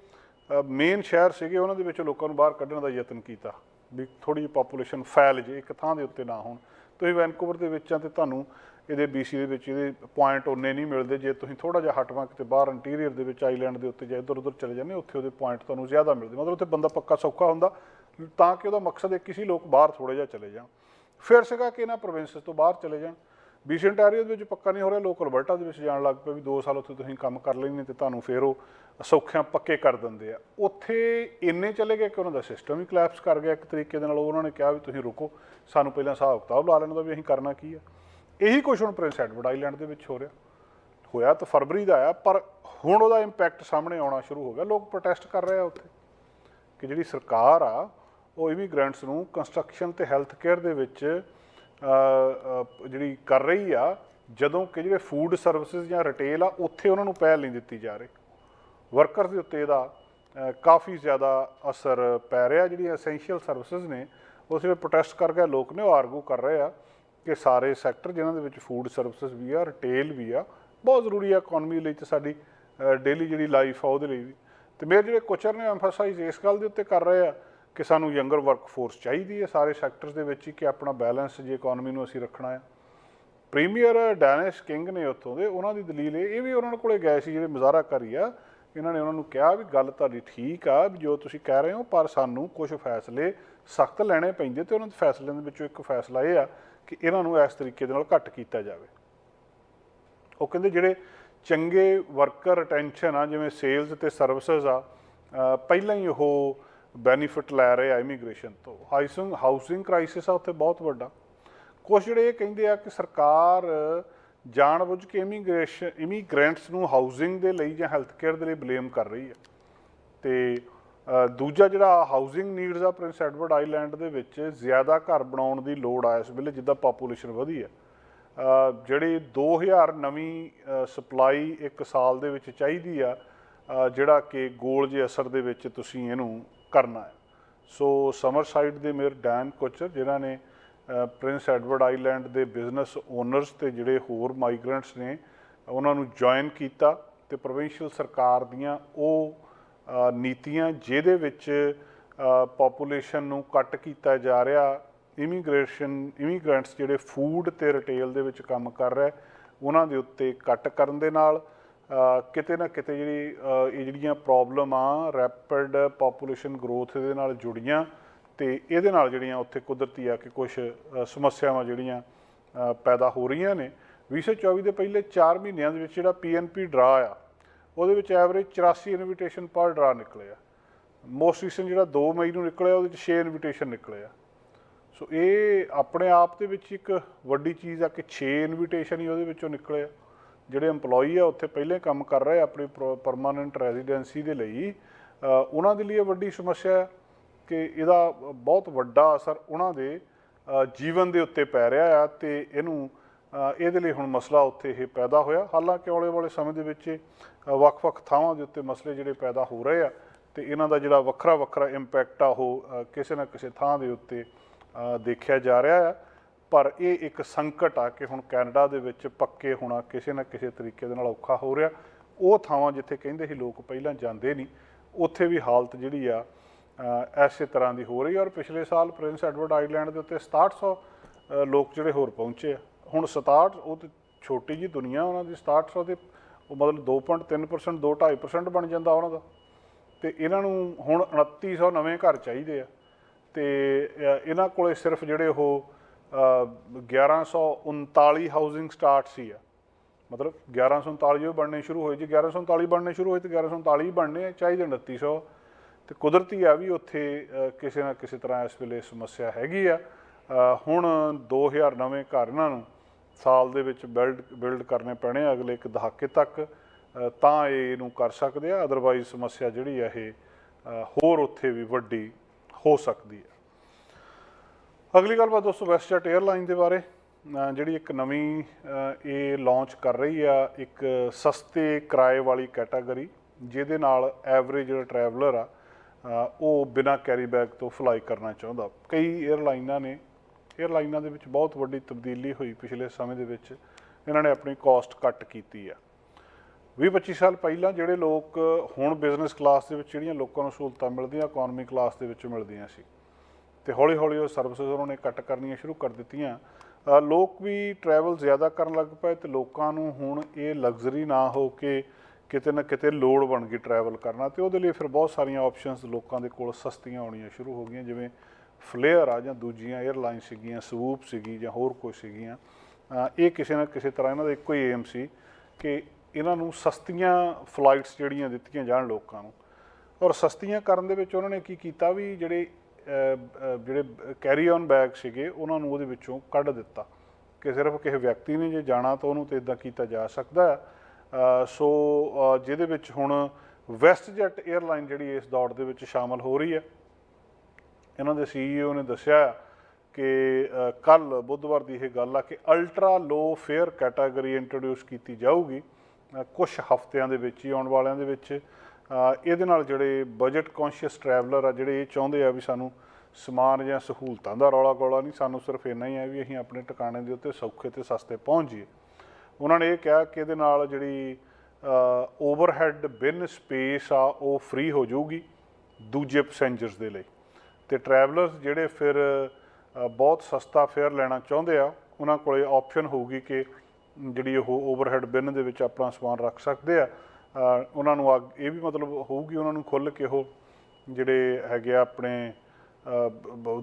ਮੇਨ ਸ਼ਹਿਰ ਸੀਗੇ, ਉਹਨਾਂ ਦੇ ਵਿੱਚੋਂ ਲੋਕਾਂ ਨੂੰ ਬਾਹਰ ਕੱਢਣ ਦਾ ਯਤਨ ਕੀਤਾ। ਵੀ ਥੋੜੀ ਜਿਹੀ ਪੋਪੂਲੇਸ਼ਨ ਫੈਲ ਜੇ, ਇੱਕ ਥਾਂ ਦੇ ਉੱਤੇ ਨਾ ਹੋਣ। ਤੁਸੀਂ ਵੈਨਕੂਵਰ ਦੇ ਵਿੱਚ ਆ ਤੇ ਤੁਹਾਨੂੰ ਇਹਦੇ BC ਦੇ ਵਿੱਚ ਇਹਦੇ ਪੁਆਇੰਟ ਉਹਨੇ ਨਹੀਂ ਮਿਲਦੇ। ਜੇ ਤੁਸੀਂ ਥੋੜਾ ਜਿਹਾ ਹਟਵਾ ਕਿਤੇ ਬਾਹਰ ਇੰਟੀਰੀਅਰ ਦੇ ਵਿੱਚ ਆਈਲੈਂਡ ਦੇ ਉੱਤੇ ਜਾਂ ਇੱਧਰ ਉੱਧਰ ਚਲੇ ਜਾਂਦੇ, ਉੱਥੇ ਉਹਦੇ ਪੁਆਇੰਟ ਤੁਹਾਨੂੰ ਜ਼ਿਆਦਾ ਮਿਲਦੇ। ਮਤਲਬ ਉੱਥੇ ਬੰਦਾ ਪੱਕਾ ਸੌਖਾ ਹੁੰਦਾ, ਤਾਂ ਕਿ ਉਹਦਾ ਮਕਸਦ ਇੱਕ ਕਿਸੇ ਲੋਕ ਬਾਹਰ ਥੋੜੇ ਜਿਹਾ ਚਲੇ ਜਾਣ। ਫਿਰ ਸੀਗਾ ਕਿ ਇਹਨਾਂ ਪ੍ਰੋਵਿੰਸਸ ਤੋਂ ਬਾਹਰ ਚਲੇ ਜਾਣ। BC ontario ਦੇ ਵਿੱਚ ਪੱਕਾ ਨਹੀਂ ਹੋ ਰਿਹਾ, ਲੋਕ ਅਲਬਰਟਾ ਦੇ ਵਿੱਚ ਜਾਣ ਲੱਗ ਪਏ ਵੀ 2 ਸਾਲ ਉੱਥੇ ਤੁਸੀਂ ਕੰਮ ਕਰ ਲੈਣੇ ਤੇ ਤੁਹਾਨੂੰ ਫਿਰ ਉਹ ਸੌਖਿਆਂ ਪੱਕੇ ਕਰ ਦਿੰਦੇ ਆ। ਉੱਥੇ ਇੰਨੇ ਚਲੇ ਗਏ ਕਿ ਉਹਨਾਂ ਦਾ ਸਿਸਟਮ ਹੀ ਕਲੈਪਸ ਕਰ ਗਿਆ ਇੱਕ ਤਰੀਕੇ ਦੇ ਨਾਲ। ਉਹਨਾਂ ਨੇ ਕਿਹਾ ਵੀ ਤੁਸੀਂ ਰੁਕੋ, ਸਾਨੂੰ ਪਹਿਲਾਂ ਹਿਸਾਬ ਕਿਤਾਬ ਲਾ ਲੈਣ ਦਾ ਵੀ ਅਸੀਂ ਕਰਨਾ ਕੀ ਆ। ਇਹੀ ਕੁਝ ਹੁਣ ਪ੍ਰਿੰਸ ਐਡਵਰਡ ਆਈਲੈਂਡ ਦੇ ਵਿੱਚ ਹੋ ਰਿਹਾ। ਹੋਇਆ ਤਾਂ ਫਰਵਰੀ ਦਾ ਆਇਆ ਪਰ ਹੁਣ ਉਹਦਾ ਇੰਪੈਕਟ ਸਾਹਮਣੇ ਆਉਣਾ ਸ਼ੁਰੂ ਹੋ ਗਿਆ। ਲੋਕ ਪ੍ਰੋਟੈਸਟ ਕਰ ਰਹੇ ਆ ਉੱਥੇ ਕਿ ਜਿਹੜੀ ਸਰਕਾਰ ਆ, ਉਹ ਇਮੀਗ੍ਰੈਂਟਸ ਨੂੰ ਕੰਸਟਰਕਸ਼ਨ ਤੇ ਹੈਲਥ ਕੇਅਰ ਦੇ ਵਿੱਚ ਜਿਹੜੀ ਕਰ ਰਹੀ ਆ, ਜਦੋਂ ਕਿ ਜਿਹੜੇ ਫੂਡ ਸਰਵਿਸਿਜ਼ ਜਾਂ ਰਿਟੇਲ ਆ, ਉੱਥੇ ਉਹਨਾਂ ਨੂੰ ਪਹਿਲ ਨਹੀਂ ਦਿੱਤੀ ਜਾ ਰਹੀ। ਵਰਕਰਸ ਦੇ ਉੱਤੇ ਇਹਦਾ ਕਾਫੀ ਜ਼ਿਆਦਾ ਅਸਰ ਪੈ ਰਿਹਾ। ਜਿਹੜੀ ਐਸੈਂਸ਼ੀਅਲ ਸਰਵਿਸਿਜ਼ ਨੇ ਉਸ ਵਿੱਚ ਪ੍ਰੋਟੈਸਟ ਕਰ ਗਏ। ਲੋਕ ਨੇ ਉਹ ਆਰਗੂ ਕਰ ਰਹੇ ਆ ਕਿ ਸਾਰੇ ਸੈਕਟਰ ਜਿਨ੍ਹਾਂ ਦੇ ਵਿੱਚ ਫੂਡ ਸਰਵਿਸਿਜ਼ ਵੀ ਆ ਰਿਟੇਲ ਵੀ ਆ, ਬਹੁਤ ਜ਼ਰੂਰੀ ਆ ਇਕਨੋਮੀ ਲਈ ਤੇ ਸਾਡੀ ਡੇਲੀ ਜਿਹੜੀ ਲਾਈਫ ਆ ਉਹਦੇ ਲਈ ਵੀ। ਤੇ ਮੇਰੇ ਜਿਹੜੇ ਕੋਚਰ ਨੇ ਐਮਫਸਾਈਜ਼ ਇਸ ਗੱਲ ਦੇ ਉੱਤੇ ਕਰ ਰਹੇ ਆ ਕਿ ਸਾਨੂੰ ਯੰਗਰ ਵਰਕਫੋਰਸ ਚਾਹੀਦੀ ਹੈ ਸਾਰੇ ਸੈਕਟਰਸ ਦੇ ਵਿੱਚ ਹੀ ਕਿ ਆਪਣਾ ਬੈਲੈਂਸ ਜੇ ਇਕਨੋਮੀ ਨੂੰ ਅਸੀਂ ਰੱਖਣਾ ਆ ਪ੍ਰੀਮੀਅਰ ਡੈਨਿਸ਼ ਕਿੰਗ ਨੇ ਉੱਥੋਂ ਦੇ, ਉਹਨਾਂ ਦੀ ਦਲੀਲ ਇਹ ਇਹ ਵੀ ਉਹਨਾਂ ਕੋਲੇ ਗਏ ਸੀ, ਜਿਹੜੇ ਮੁਜ਼ਾਹਰਾਕਾਰੀ ਆ, ਇਹਨਾਂ ਨੇ ਉਹਨਾਂ ਨੂੰ ਕਿਹਾ ਵੀ ਗੱਲ ਤੁਹਾਡੀ ਠੀਕ ਆ, ਵੀ ਜੋ ਤੁਸੀਂ ਕਹਿ ਰਹੇ ਹੋ, ਪਰ ਸਾਨੂੰ ਕੁਝ ਫੈਸਲੇ ਸਖਤ ਲੈਣੇ ਪੈਂਦੇ ਤੇ ਉਹਨਾਂ ਦੇ ਫੈਸਲਿਆਂ ਦੇ ਵਿੱਚੋਂ ਇੱਕ ਫੈਸਲਾ ਇਹ ਆ ਕਿ ਇਹਨਾਂ ਨੂੰ ਇਸ ਤਰੀਕੇ ਦੇ ਨਾਲ ਘੱਟ ਕੀਤਾ ਜਾਵੇ। ਉਹ ਕਹਿੰਦੇ ਜਿਹੜੇ ਚੰਗੇ ਵਰਕਰ ਰਿਟੈਂਸ਼ਨ ਆ, ਜਿਵੇਂ ਸੇਲਸ ਤੇ ਸਰਵਿਸਿਜ਼ ਆ ਪਹਿਲਾਂ ਹੀ ਉਹ ਬੈਨੀਫਿਟ ਲੈ ਰਹੇ ਆ ਇਮੀਗ੍ਰੇਸ਼ਨ ਤੋਂ। ਹਾਈਸਿੰਗ ਹਾਊਸਿੰਗ ਕ੍ਰਾਈਸਿਸ ਆ ਉੱਥੇ ਬਹੁਤ ਵੱਡਾ। ਕੁਝ ਜਿਹੜੇ ਇਹ ਕਹਿੰਦੇ ਆ ਕਿ ਸਰਕਾਰ ਜਾਣਬੁੱਝ ਕੇ ਇਮੀਗ੍ਰੇਸ਼ਨ ਇਮੀਗ੍ਰੈਂਟਸ ਨੂੰ ਹਾਊਸਿੰਗ ਦੇ ਲਈ ਜਾਂ ਹੈਲਥ ਕੇਅਰ ਦੇ ਲਈ ਬਲੇਮ ਕਰ ਰਹੀ ਆ। ਤੇ ਦੂਜਾ ਜਿਹੜਾ ਹਾਊਸਿੰਗ ਨੀਡਸ ਆ ਪ੍ਰਿੰਸ ਐਡਵਰਡ ਆਈਲੈਂਡ ਦੇ ਵਿੱਚ ਜ਼ਿਆਦਾ ਘਰ ਬਣਾਉਣ ਦੀ ਲੋੜ ਆ ਇਸ ਵੇਲੇ ਜਿੱਦਾਂ ਪਾਪੂਲੇਸ਼ਨ ਵਧੀ ਆ। ਅ, ਜਿਹੜੀ 2000 ਨਵੀਂ ਸਪਲਾਈ ਇੱਕ ਸਾਲ ਦੇ ਵਿੱਚ ਚਾਹੀਦੀ ਆ ਜਿਹੜਾ ਕਿ ਗੋਲ ਜੇ ਅਸਰ ਦੇ ਵਿੱਚ ਤੁਸੀਂ ਇਹਨੂੰ ਕਰਨਾ ਹੈ। ਸੋ ਸਮਰਸਾਈਡ ਦੇ ਮੇਅਰ ਡੈਨ ਕੋਚਰ ਜਿਨ੍ਹਾਂ ਨੇ ਪ੍ਰਿੰਸ ਐਡਵਰਡ ਆਈਲੈਂਡ ਦੇ ਬਿਜ਼ਨਸ ਓਨਰਸ ਤੇ ਜਿਹੜੇ ਹੋਰ ਮਾਈਗ੍ਰੈਂਟਸ ਨੇ, ਉਹਨਾਂ ਨੂੰ ਜੁਆਇਨ ਕੀਤਾ ਤੇ ਪ੍ਰੋਵਿੰਸ਼ੀਅਲ ਸਰਕਾਰ ਦੀਆਂ ਉਹ ਨੀਤੀਆਂ ਜਿਹਦੇ ਵਿੱਚ ਪੋਪੂਲੇਸ਼ਨ ਨੂੰ ਕੱਟ ਕੀਤਾ ਜਾ ਰਿਹਾ ਇਮੀਗ੍ਰੇਸ਼ਨ ਇਮੀਗ੍ਰੈਂਟਸ ਜਿਹੜੇ ਫੂਡ ਤੇ ਰਿਟੇਲ ਦੇ ਵਿੱਚ ਕੰਮ ਕਰ ਰਿਹਾ, ਉਹਨਾਂ ਦੇ ਉੱਤੇ ਕੱਟ ਕਰਨ ਦੇ ਨਾਲ ਕਿਤੇ ਨਾ ਕਿਤੇ ਜਿਹੜੀ ਇਹ ਜਿਹੜੀਆਂ ਪ੍ਰੋਬਲਮ ਆ ਰੈਪਿਡ ਪੋਪੂਲੇਸ਼ਨ ਗਰੋਥ ਦੇ ਨਾਲ ਜੁੜੀਆਂ ਤੇ ਇਹਦੇ ਨਾਲ ਜਿਹੜੀਆਂ ਉੱਥੇ ਕੁਦਰਤੀ ਆ ਕਿ ਕੁਝ ਸਮੱਸਿਆਵਾਂ ਜਿਹੜੀਆਂ ਪੈਦਾ ਹੋ ਰਹੀਆਂ ਨੇ। 2024 ਦੇ ਪਹਿਲੇ 4 ਮਹੀਨਿਆਂ ਦੇ ਵਿੱਚ ਜਿਹੜਾ ਪੀਐਨਪੀ ਡਰਾ ਆ, ਉਹਦੇ ਵਿੱਚ ਐਵਰੇਜ 84 ਇਨਵੀਟੇਸ਼ਨ ਪਰ ਡਰਾ ਨਿਕਲੇ ਆ। ਮੋਸਟ ਰੀਸੈਂਟ ਜਿਹੜਾ 2 ਮਈ ਨੂੰ ਨਿਕਲਿਆ, ਉਹਦੇ ਵਿੱਚ 6 ਇਨਵੀਟੇਸ਼ਨ ਨਿਕਲੇ ਆ। ਸੋ ਇਹ ਆਪਣੇ ਆਪ ਦੇ ਵਿੱਚ ਇੱਕ ਵੱਡੀ ਚੀਜ਼ ਆ ਕਿ 6 ਇਨਵੀਟੇਸ਼ਨ ਹੀ ਉਹਦੇ ਵਿੱਚੋਂ ਨਿਕਲੇ ਆ। ਜਿਹੜੇ EMPLOYEE ਆ, ਉੱਥੇ ਪਹਿਲੇ ਕੰਮ ਕਰ ਰਹੇ ਆ ਆਪਣੀ ਪਰਮਾਨੈਂਟ ਰੈਜ਼ੀਡੈਂਸੀ ਦੇ ਲਈ ਉਹਨਾਂ ਦੇ ਲਈ ਇਹ ਵੱਡੀ ਸਮੱਸਿਆ ਹੈ ਕਿ ਇਹਦਾ ਬਹੁਤ ਵੱਡਾ ਅਸਰ ਉਹਨਾਂ ਦੇ ਜੀਵਨ ਦੇ ਉੱਤੇ ਪੈ ਰਿਹਾ ਆ ਤੇ ਇਹਨੂੰ ਇਹਦੇ ਲਈ ਹੁਣ ਮਸਲਾ ਉੱਥੇ ਇਹ ਪੈਦਾ ਹੋਇਆ। ਹਾਲਾਂਕਿ ਆਉਣੇ ਵਾਲੇ ਸਮੇਂ ਦੇ ਵਿੱਚ ਵੱਖ-ਵੱਖ ਥਾਵਾਂ ਦੇ ਉੱਤੇ ਮਸਲੇ ਜਿਹੜੇ ਪੈਦਾ ਹੋ ਰਹੇ ਆ ਤੇ ਇਹਨਾਂ ਦਾ ਜਿਹੜਾ ਵੱਖਰਾ ਵੱਖਰਾ ਇੰਪੈਕਟ ਆ ਉਹ ਕਿਸੇ ਨਾ ਕਿਸੇ ਥਾਂ ਦੇ ਉੱਤੇ ਦੇਖਿਆ ਜਾ ਰਿਹਾ ਆ। ਪਰ ਇਹ ਇੱਕ ਸੰਕਟ ਆ ਕਿ ਹੁਣ ਕੈਨੇਡਾ ਦੇ ਵਿੱਚ ਪੱਕੇ ਹੋਣਾ ਕਿਸੇ ਨਾ ਕਿਸੇ ਤਰੀਕੇ ਦੇ ਨਾਲ ਔਖਾ ਹੋ ਰਿਹਾ। ਉਹ ਥਾਵਾਂ ਜਿੱਥੇ ਕਹਿੰਦੇ ਸੀ ਲੋਕ ਪਹਿਲਾਂ ਜਾਂਦੇ ਨਹੀਂ ਉੱਥੇ ਵੀ ਹਾਲਤ ਜਿਹੜੀ ਆ ਅ, ਐਸੇ ਤਰ੍ਹਾਂ ਦੀ ਹੋ ਰਹੀ ਔਰ ਪਿਛਲੇ ਸਾਲ ਪ੍ਰਿੰਸ ਐਡਵਰਡ ਆਈਲੈਂਡ ਦੇ ਉੱਤੇ 6700 ਅ, ਲੋਕ ਜਿਹੜੇ ਹੋਰ ਪਹੁੰਚੇ ਆ। ਹੁਣ 67 ਉਹ ਤੇ ਛੋਟੀ ਜੀ ਦੁਨੀਆ ਉਹਨਾਂ ਦੀ 6700 ਦੇ ਉਹ ਮਤਲਬ 2.3% 2.5% ਬਣ ਜਾਂਦਾ ਉਹਨਾਂ ਦਾ। ਤੇ ਇਹਨਾਂ ਨੂੰ ਹੁਣ 2900 ਨਵੇਂ ਘਰ ਚਾਹੀਦੇ ਆ। ਤੇ ਇਹਨਾਂ ਕੋਲੇ ਸਿਰਫ ਜਿਹੜੇ ਉਹ 1139 ਹਾਊਸਿੰਗ ਸਟਾਰਟ ਸੀ ਆ। ਮਤਲਬ 1139 ਉਹ ਬਣਨੇ ਸ਼ੁਰੂ ਹੋਏ। ਜੀ 1139 ਬਣਨੇ ਸ਼ੁਰੂ ਹੋਏ ਤੇ 1139 ਹੀ ਬਣਨੇ ਆ, ਚਾਹੀਦੇ 2900 ਤੇ ਕੁਦਰਤੀ ਆ ਵੀ ਉੱਥੇ ਕਿਸੇ ਨਾ ਕਿਸੇ ਤਰ੍ਹਾਂ ਇਸ ਵੇਲੇ ਸਮੱਸਿਆ ਹੈਗੀ ਆ। ਅ, ਹੁਣ 2000 ਨਵੇਂ ਘਰ ਇਹਨਾਂ ਨੂੰ ਸਾਲ ਦੇ ਵਿੱਚ ਬਿਲਡ ਬਿਲਡ ਕਰਨੇ ਪੈਣੇ ਆ ਅਗਲੇ ਇੱਕ ਦਹਾਕੇ ਤੱਕ। ਤਾਂ ਇਹ ਇਹਨੂੰ ਕਰ ਸਕਦੇ ਆ। ਅਦਰਵਾਈਜ਼ ਸਮੱਸਿਆ ਜਿਹੜੀ ਆ ਇਹ ਹੋਰ ਉੱਥੇ ਵੀ ਵੱਡੀ ਹੋ ਸਕਦੀ ਹੈ ਅਗਲੀ ਗੱਲ ਬਾਤ ਦੋਸਤੋ ਵੈਸਟਜੈਟ 에ਅਰਲਾਈਨ ਦੇ ਬਾਰੇ। ਜਿਹੜੀ ਇੱਕ ਨਵੀਂ ਇਹ ਲਾਂਚ ਕਰ ਰਹੀ ਆ, ਇੱਕ ਸਸਤੇ ਕਿਰਾਏ ਵਾਲੀ ਕੈਟਾਗਰੀ ਜਿਹਦੇ ਨਾਲ ਐਵਰੇਜ ਜਿਹੜਾ ਟਰੈਵਲਰ ਆ ਉਹ ਬਿਨਾਂ ਕੈਰੀ ਬੈਗ ਤੋਂ ਫਲਾਈ ਕਰਨਾ ਚਾਹੁੰਦਾ। ਕਈ 에ਅਰਲਾਈਨਾਂ ਨੇ 에ਅਰਲਾਈਨਾਂ ਦੇ ਵਿੱਚ ਬਹੁਤ ਵੱਡੀ ਤਬਦੀਲੀ ਹੋਈ ਪਿਛਲੇ ਸਮੇਂ ਦੇ ਵਿੱਚ। ਇਹਨਾਂ ਨੇ ਆਪਣੀ ਕਾਸਟ ਕੱਟ ਕੀਤੀ ਆ। 20-25 ਸਾਲ ਪਹਿਲਾਂ ਜਿਹੜੇ ਲੋਕ ਹੁਣ ਬਿਜ਼ਨਸ ਕਲਾਸ ਦੇ ਵਿੱਚ, ਜਿਹੜੀਆਂ ਲੋਕਾਂ ਨੂੰ ਸਹੂਲਤਾਂ ਮਿਲਦੀਆਂ ਇਕਨੋਮੀ ਕਲਾਸ ਦੇ ਵਿੱਚ ਮਿਲਦੀਆਂ ਸੀ। ਤੇ ਹੌਲੀ ਹੌਲੀ ਉਹ ਸਰਵਿਸਿਜ਼ ਉਹਨਾਂ ਨੇ ਕੱਟ ਕਰਨੀਆਂ ਸ਼ੁਰੂ ਕਰ ਦਿੱਤੀਆਂ। ਲੋਕ ਵੀ ਟਰੈਵਲ ਜ਼ਿਆਦਾ ਕਰਨ ਲੱਗ ਪਏ ਤੇ ਲੋਕਾਂ ਨੂੰ ਹੁਣ ਇਹ ਲਗਜ਼ਰੀ ਨਾ ਹੋ ਕੇ ਕਿਤੇ ਨਾ ਕਿਤੇ ਲੋੜ ਬਣ ਗਈ ਟਰੈਵਲ ਕਰਨਾ ਤੇ ਉਹਦੇ ਲਈ ਫਿਰ ਬਹੁਤ ਸਾਰੀਆਂ ਆਪਸ਼ਨਸ ਲੋਕਾਂ ਦੇ ਕੋਲ ਸਸਤੀਆਂ ਆਉਣੀਆਂ ਸ਼ੁਰੂ ਹੋ ਗਈਆਂ, ਜਿਵੇਂ ਫਲੇਅਰ ਆ ਜਾਂ ਦੂਜੀਆਂ 에ਅਰਲਾਈਨ ਸੀਗੀਆਂ ਸਵੂਪ ਸੀਗੀ ਜਾਂ ਹੋਰ ਕੋਈ ਸੀਗੀਆਂ। ਇਹ ਕਿਸੇ ਨਾ ਕਿਸੇ ਤਰ੍ਹਾਂ ਇਹਨਾਂ ਦਾ ਇੱਕੋ ਹੀ ਏਮ ਸੀ ਕਿ ਇਹਨਾਂ ਨੂੰ ਸਸਤੀਆਂ ਫਲਾਈਟਸ ਜਿਹੜੀਆਂ ਦਿੱਤੀਆਂ ਜਾਣ ਲੋਕਾਂ ਨੂੰ। ਔਰ ਸਸਤੀਆਂ ਕਰਨ ਦੇ ਵਿੱਚ ਉਹਨਾਂ ਨੇ ਕੀ ਕੀਤਾ ਵੀ ਜਿਹੜੇ ਜਿਹੜੇ ਕੈਰੀ ਔਨ ਬੈਗ ਸੀਗੇ, ਉਹਨਾਂ ਨੂੰ ਉਹਦੇ ਵਿੱਚੋਂ ਕੱਢ ਦਿੱਤਾ ਕਿ ਸਿਰਫ ਕਿਸੇ ਵਿਅਕਤੀ ਨੇ ਜੇ ਜਾਣਾ ਤਾਂ ਉਹਨੂੰ ਤੇ ਇਦਾਂ ਕੀਤਾ ਜਾ ਸਕਦਾ ਹੈ। ਸੋ ਜਿਹਦੇ ਵਿੱਚ ਹੁਣ ਵੈਸਟ ਜੈਟ 에ਅਰਲਾਈਨ ਜਿਹੜੀ ਇਸ ਦੌੜ ਦੇ ਵਿੱਚ ਸ਼ਾਮਲ ਹੋ ਰਹੀ ਹੈ, ਇਹਨਾਂ ਦੇ ਸੀਈਓ ਨੇ ਦੱਸਿਆ ਕਿ ਕੱਲ ਬੁੱਧਵਾਰ ਦੀ ਇਹ ਗੱਲ ਆ ਕਿ ultra low fare category introduce ਕੀਤੀ ਜਾਊਗੀ। ਕੁਝ ਹਫ਼ਤਿਆਂ ਦੇ ਵਿੱਚ ਹੀ, ਆਉਣ ਵਾਲਿਆਂ ਦੇ ਵਿੱਚ। ਇਹਦੇ ਨਾਲ ਜਿਹੜੇ ਬਜਟ ਕੌਨਸ਼ੀਅਸ ਟਰੈਵਲਰ ਆ, ਜਿਹੜੇ ਇਹ ਚਾਹੁੰਦੇ ਆ ਵੀ ਸਾਨੂੰ ਸਮਾਨ ਜਾਂ ਸਹੂਲਤਾਂ ਦਾ ਰੌਲਾ ਗੋਲਾ ਨਹੀਂ, ਸਾਨੂੰ ਸਿਰਫ ਇੰਨਾ ਹੀ ਹੈ ਵੀ ਅਸੀਂ ਆਪਣੇ ਟਿਕਾਣੇ ਦੇ ਉੱਤੇ ਸੌਖੇ ਤੇ ਸਸਤੇ ਪਹੁੰਚ ਜਾਈਏ। ਉਹਨਾਂ ਨੇ ਇਹ ਕਿਹਾ ਕਿ ਇਹਦੇ ਨਾਲ ਜਿਹੜੀ ਓਵਰਹੈੱਡ ਬਿਨ ਸਪੇਸ ਆ, ਉਹ ਫ੍ਰੀ ਹੋ ਜਾਊਗੀ ਦੂਜੇ ਪੈਸੇਂਜਰਸ ਦੇ ਲਈ। ਤੇ ਟਰੈਵਲਰਸ ਜਿਹੜੇ ਫਿਰ ਬਹੁਤ ਸਸਤਾ ਫੇਅਰ ਲੈਣਾ ਚਾਹੁੰਦੇ ਆ, ਉਹਨਾਂ ਕੋਲੇ ਆਪਸ਼ਨ ਹੋਊਗੀ ਕਿ ਜਿਹੜੀ ਉਹ ਓਵਰਹੈੱਡ ਬਿਨ ਦੇ ਵਿੱਚ ਆਪਣਾ ਸਮਾਨ ਰੱਖ ਸਕਦੇ ਆ। ਉਹਨਾਂ ਨੂੰ ਅੱਗ- ਇਹ ਵੀ ਮਤਲਬ ਹੋਊਗੀ ਉਹਨਾਂ ਨੂੰ ਖੁੱਲ ਕੇ ਉਹ ਜਿਹੜੇ ਹੈਗੇ ਆ ਆਪਣੇ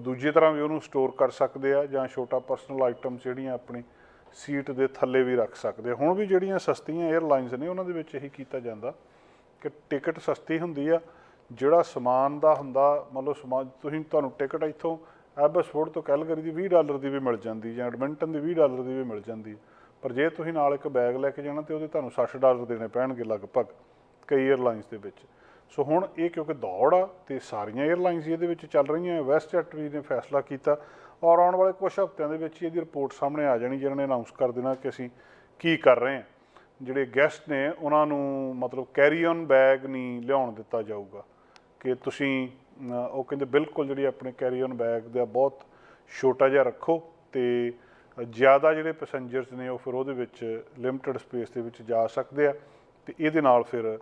ਦੂਜੀ ਤਰ੍ਹਾਂ ਵੀ ਉਹਨੂੰ ਸਟੋਰ ਕਰ ਸਕਦੇ ਆ ਜਾਂ ਛੋਟਾ ਪਰਸਨਲ ਆਈਟਮਸ ਜਿਹੜੀਆਂ ਆਪਣੀ ਸੀਟ ਦੇ ਥੱਲੇ ਵੀ ਰੱਖ ਸਕਦੇ ਹੁਣ ਵੀ ਜਿਹੜੀਆਂ ਸਸਤੀਆਂ 에ਅਰਲਾਈਨਸ ਨੇ ਉਹਨਾਂ ਦੇ ਵਿੱਚ ਇਹੀ ਕੀਤਾ ਜਾਂਦਾ ਕਿ ਟਿਕਟ ਸਸਤੀ ਹੁੰਦੀ ਆ, ਜਿਹੜਾ ਸਮਾਨ ਦਾ ਹੁੰਦਾ, ਮਤਲਬ ਸਮਾਨ ਤੁਸੀਂ ਤੁਹਾਨੂੰ ਟਿਕਟ ਇੱਥੋਂ ਐਬਸਫੋਰਡ ਤੋਂ ਕੈਲਗਰੀ ਦੀ 20 ਡਾਲਰ ਦੀ ਵੀ ਮਿਲ ਜਾਂਦੀ ਜਾਂ ਐਡਮਿੰਟਨ ਦੀ 20 ਡਾਲਰ ਦੀ ਵੀ ਮਿਲ ਜਾਂਦੀ ਪਰ ਜੇ ਤੁਸੀਂ ਨਾਲ ਇੱਕ ਬੈਗ ਲੈ ਕੇ ਜਾਣਾ ਤੇ ਉਹਦੇ ਤੁਹਾਨੂੰ 60 ਡਾਲਰ ਦੇਣੇ ਪੈਣਗੇ ਲਗਭਗ ਕਈ 에ਅਰਲਾਈਨਸ ਦੇ ਵਿੱਚ। ਸੋ ਹੁਣ ਇਹ ਕਿਉਂਕਿ ਦੌੜ ਆ ਤੇ ਸਾਰੀਆਂ 에ਅਰਲਾਈਨਸ ਇਹਦੇ ਵਿੱਚ ਚੱਲ ਰਹੀਆਂ ਵੈਸਟ ਜੈਟ ਵੀ ਨੇ ਫੈਸਲਾ ਕੀਤਾ ਔਰ ਆਉਣ ਵਾਲੇ ਕੁਝ ਹਫ਼ਤਿਆਂ ਦੇ ਵਿੱਚ ਹੀ ਇਹਦੀ ਰਿਪੋਰਟ ਸਾਹਮਣੇ ਆ ਜਾਣੀ, ਜਿਹਨਾਂ ਨੇ ਅਨਾਉਂਸ ਕਰ ਦੇਣਾ ਕਿ ਅਸੀਂ ਕੀ ਕਰ ਰਹੇ ਹਾਂ। ਜਿਹੜੇ ਗੈਸਟ ਨੇ, ਉਹਨਾਂ ਨੂੰ ਮਤਲਬ ਕੈਰੀ ਔਨ ਬੈਗ ਨਹੀਂ ਲਿਆਉਣ ਦਿੱਤਾ ਜਾਊਗਾ ਕਿ ਤੁਸੀਂ ਉਹ ਕਹਿੰਦੇ ਬਿਲਕੁਲ ਜਿਹੜੀ ਆਪਣੇ ਕੈਰੀ ਔਨ ਬੈਗ ਦਾ ਬਹੁਤ ਛੋਟਾ ਜਿਹਾ ਰੱਖੋ ਤੇ ਜ਼ਿਆਦਾ ਜਿਹੜੇ ਪੈਸੇਂਜਰਸ ਨੇ ਉਹ ਫਿਰ ਉਹਦੇ ਵਿੱਚ ਲਿਮਟਿਡ ਸਪੇਸ ਦੇ ਵਿੱਚ ਜਾ ਸਕਦੇ ਆ ਤੇ ਇਹਦੇ ਨਾਲ ਫਿਰ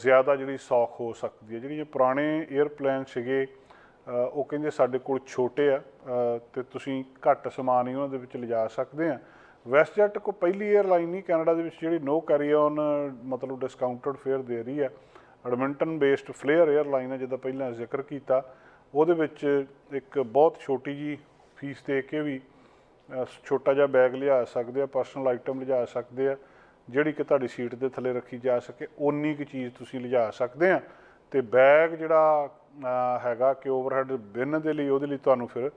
ਜ਼ਿਆਦਾ ਜਿਹੜੀ ਸੌਖ ਹੋ ਸਕਦੀ ਹੈ। ਜਿਹੜੀ ਇਹ ਪੁਰਾਣੇ 에ਅਰਪਲੇਨ ਸੀਗੇ ਉਹ ਕਹਿੰਦੇ ਸਾਡੇ ਕੋਲ ਛੋਟੇ ਆ ਤੇ ਤੁਸੀਂ ਘੱਟ ਸਮਾਨ ਹੀ ਉਹਨਾਂ ਦੇ ਵਿੱਚ ਲਿਜਾ ਸਕਦੇ ਆ। ਵੈਸਟਜੈਟ ਕੋ ਪਹਿਲੀ 에ਅਰਲਾਈਨ ਨਹੀਂ, ਕੈਨੇਡਾ ਦੇ ਵਿੱਚ ਜਿਹੜੀ ਨੋ ਕੈਰੀ ਔਨ ਮਤਲਬ ਡਿਸਕਾਊਂਟਡ ਫੇਅਰ ਦੇ ਰਹੀ ਹੈ ਐਡਮਿੰਟਨ ਬੇਸਡ ਫਲੇਅਰ 에ਅਰਲਾਈਨ ਹੈ ਜਿਹਦਾ ਪਹਿਲਾਂ ਜ਼ਿਕਰ ਕੀਤਾ। ਉਹਦੇ ਵਿੱਚ ਇੱਕ ਬਹੁਤ ਛੋਟੀ ਜੀ ਫੀਸ ਦੇ ਕੇ ਵੀ ਛੋਟਾ ਜਿਹਾ ਬੈਗ ਲਿਆ ਸਕਦੇ ਆ ਪਰਸਨਲ ਆਈਟਮ ਲਿਜਾ ਸਕਦੇ ਆ, ਜਿਹੜੀ ਕਿ ਤੁਹਾਡੀ ਸੀਟ ਦੇ ਥੱਲੇ ਰੱਖੀ ਜਾ ਸਕੇ, ਓਨੀ ਕੁ ਚੀਜ਼ ਤੁਸੀਂ ਲਿਜਾ ਸਕਦੇ ਆ। ਤੇ ਬੈਗ ਜਿਹੜਾ ਹੈਗਾ ਕਿ ਓਵਰਹੈਡ ਬਿਨ ਦੇ ਲਈ, ਉਹਦੇ ਲਈ ਤੁਹਾਨੂੰ ਫਿਰ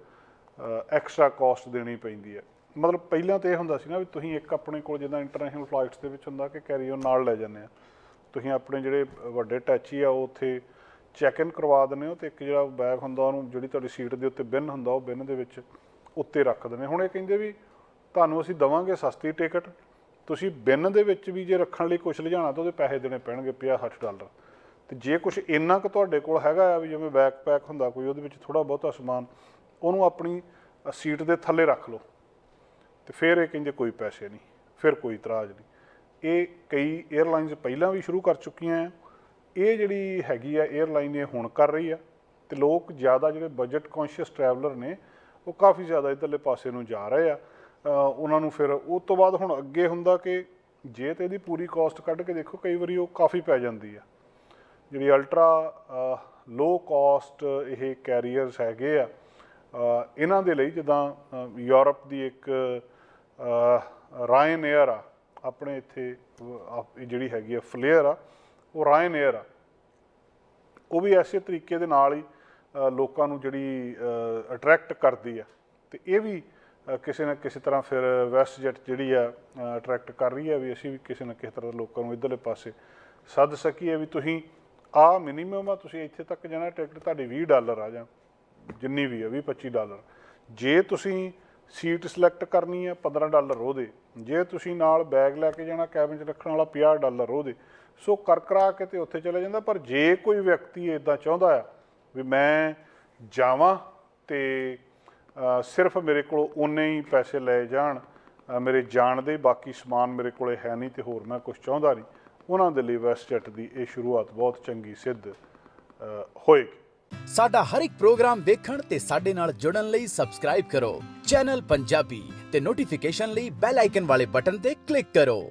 ਐਕਸਟਰਾ ਕਾਸਟ ਦੇਣੀ ਪੈਂਦੀ ਹੈ ਮਤਲਬ ਪਹਿਲਾਂ ਤੇ ਇਹ ਹੁੰਦਾ ਸੀ ਨਾ ਵੀ ਤੁਸੀਂ ਇੱਕ ਆਪਣੇ ਕੋਲ ਜਿੱਦਾਂ ਇੰਟਰਨੈਸ਼ਨਲ ਫਲਾਈਟਸ ਦੇ ਵਿੱਚ ਹੁੰਦਾ ਕਿ ਕੈਰੀ ਔਨ ਨਾਲ ਲੈ ਜਾਂਦੇ ਆ। ਤੁਸੀਂ ਆਪਣੇ ਜਿਹੜੇ ਵੱਡੇ ਟੈਚੀ ਆ, ਉਹ ਉੱਥੇ ਚੈੱਕ ਇਨ ਕਰਵਾ ਦਿੰਦੇ ਹੋ ਤੇ ਇੱਕ ਜਿਹੜਾ ਬੈਗ ਹੁੰਦਾ, ਉਹਨੂੰ ਜਿਹੜੀ ਤੁਹਾਡੀ ਸੀਟ ਦੇ ਉੱਤੇ ਬਿਨ ਹੁੰਦਾ, ਉਹ ਬਿਨ ਦੇ ਵਿੱਚ ਉੱਤੇ ਰੱਖ ਦਿੰਦੇ ਹੁਣ ਇਹ ਕਹਿੰਦੇ ਵੀ ਤੁਹਾਨੂੰ ਅਸੀਂ ਦਵਾਂਗੇ ਸਸਤੀ ਟਿਕਟ, ਤੁਸੀਂ ਬਿਨ ਦੇ ਵਿੱਚ ਵੀ ਜੇ ਰੱਖਣ ਲਈ ਕੁਝ ਲਿਜਾਣਾ ਤਾਂ ਉਹਦੇ ਪੈਸੇ ਦੇਣੇ ਪੈਣਗੇ 50 60 ਡਾਲਰ। ਤੇ ਜੇ ਕੁਝ ਇੰਨਾ ਕੁ ਤੁਹਾਡੇ ਕੋਲ ਹੈਗਾ ਆ ਵੀ ਜਿਵੇਂ ਬੈਕਪੈਕ ਹੁੰਦਾ, ਕੋਈ ਉਹਦੇ ਵਿੱਚ ਥੋੜਾ ਬਹੁਤਾ ਸਮਾਨ, ਉਹਨੂੰ ਆਪਣੀ ਸੀਟ ਦੇ ਥੱਲੇ ਰੱਖ ਲਓ। ਤੇ ਫਿਰ ਇਹ ਕਹਿੰਦੇ ਕੋਈ ਪੈਸੇ ਨਹੀਂ, ਫਿਰ ਕੋਈ ਇਤਰਾਜ਼ ਨਹੀਂ। ਇਹ ਕਈ 에ਅਰਲਾਈਨਸ ਪਹਿਲਾਂ ਵੀ ਸ਼ੁਰੂ ਕਰ ਚੁੱਕੀਆਂ ਆ। ਇਹ ਜਿਹੜੀ ਹੈਗੀ ਆ 에ਅਰਲਾਈਨ ਇਹ ਹੁਣ ਕਰ ਰਹੀ ਆ। ਤੇ ਲੋਕ ਜ਼ਿਆਦਾ ਜਿਹੜੇ ਬਜਟ ਕੌਨਸ਼ੀਅਸ ਟਰੈਵਲਰ ਨੇ ਉਹ ਕਾਫੀ ਜ਼ਿਆਦਾ ਇਧਰਲੇ ਪਾਸੇ ਨੂੰ ਜਾ ਰਹੇ ਆ। ਉਹਨਾਂ ਨੂੰ ਫਿਰ ਉਸ ਤੋਂ ਬਾਅਦ ਹੁਣ ਅੱਗੇ ਹੁੰਦਾ ਕਿ ਜੇ ਤੇ ਇਹਦੀ ਪੂਰੀ ਕਾਸਟ ਕੱਢ ਕੇ ਦੇਖੋ, ਕਈ ਵਾਰੀ ਉਹ ਕਾਫੀ ਪੈ ਜਾਂਦੀ ਆ। ਜਿਹੜੀ ਅਲਟਰਾ ਲੋ ਕਾਸਟ ਇਹ ਕੈਰੀਅਰਸ ਹੈਗੇ ਆ ਇਹਨਾਂ ਦੇ ਲਈ ਜਿੱਦਾਂ ਯੂਰਪ ਦੀ ਇੱਕ ਰਾਇਨ 에ਅਰ ਆ, ਆਪਣੇ ਇੱਥੇ ਜਿਹੜੀ ਹੈਗੀ ਆ ਫਲੇਅਰ ਆ, ਉਹ ਰਾਇਨ 에ਅਰ ਆ। ਉਹ ਵੀ ਐਸੇ ਤਰੀਕੇ ਦੇ ਨਾਲ ਹੀ ਲੋਕਾਂ ਨੂੰ ਜਿਹੜੀ ਅਟਰੈਕਟ ਕਰਦੀ ਆ। ਤੇ ਇਹ ਵੀ ਕਿਸੇ ਨਾ ਕਿਸੇ ਤਰ੍ਹਾਂ ਫਿਰ ਵੈਸਟ ਜੈਟ ਜਿਹੜੀ ਆ ਅਟਰੈਕਟ ਕਰ ਰਹੀ ਆ ਵੀ ਅਸੀਂ ਵੀ ਕਿਸੇ ਨਾ ਕਿਸੇ ਤਰ੍ਹਾਂ ਲੋਕਾਂ ਨੂੰ ਇਧਰਲੇ ਪਾਸੇ ਸੱਦ ਸਕੀਏ ਵੀ ਤੁਸੀਂ ਆ ਮਿਨੀਮਮ ਆ, ਤੁਸੀਂ ਇੱਥੇ ਤੱਕ ਜਾਣਾ, ਟਿਕਟ ਤੁਹਾਡੀ 20 ਡਾਲਰ ਆ ਜਾਂ ਜਿੰਨੀ ਵੀ ਆ 20 25 ਡਾਲਰ। ਜੇ ਤੁਸੀਂ ਸੀਟ ਸਿਲੈਕਟ ਕਰਨੀ ਆ 15 ਡਾਲਰ ਉਹਦੇ, ਜੇ ਤੁਸੀਂ ਨਾਲ ਬੈਗ ਲੈ ਕੇ ਜਾਣਾ ਕੈਬਨ 'ਚ ਰੱਖਣ ਵਾਲਾ 50 ਡਾਲਰ ਉਹਦੇ, ਸੋ ਕਰਕਰਾ ਕੇ ਤੇ ਉੱਥੇ ਚਲੇ ਜਾਂਦਾ। ਪਰ ਜੇ ਕੋਈ ਵਿਅਕਤੀ ਇਦਾਂ ਚਾਹੁੰਦਾ ਆ ਵੀ ਮੈਂ ਜਾਵਾਂ ਤੇ ਸਿਰਫ ਮੇਰੇ ਕੋਲ ਉਨੇ ਹੀ ਪੈਸੇ ਲਏ ਜਾਣ। ਮੇਰੇ ਜਾਣ ਦੇ ਬਾਕੀ ਸਮਾਨ ਮੇਰੇ ਕੋਲੇ ਹੈ ਨਹੀਂ ਤੇ ਹੋਰ ਮੈਂ ਕੁਝ ਚਾਹੁੰਦਾ ਨਹੀਂ। ਉਹਨਾਂ ਦੇ ਲਈ ਵੈਸਟਜੈਟ ਦੀ ਇਹ ਸ਼ੁਰੂਆਤ ਬਹੁਤ ਚੰਗੀ ਸਿੱਧ ਹੋਏਗੀ। ਸਾਡਾ ਹਰ ਇੱਕ ਪ੍ਰੋਗਰਾਮ ਦੇਖਣ ਤੇ ਸਾਡੇ ਨਾਲ ਜੁੜਨ ਲਈ ਸਬਸਕ੍ਰਾਈਬ ਕਰੋ। ਚੈਨਲ ਪੰਜਾਬੀ ਤੇ ਨੋਟੀਫਿਕੇਸ਼ਨ ਲਈ ਬੈਲ ਆਈਕਨ ਵਾਲੇ ਬਟਨ ਤੇ ਕਲਿੱਕ ਕਰੋ।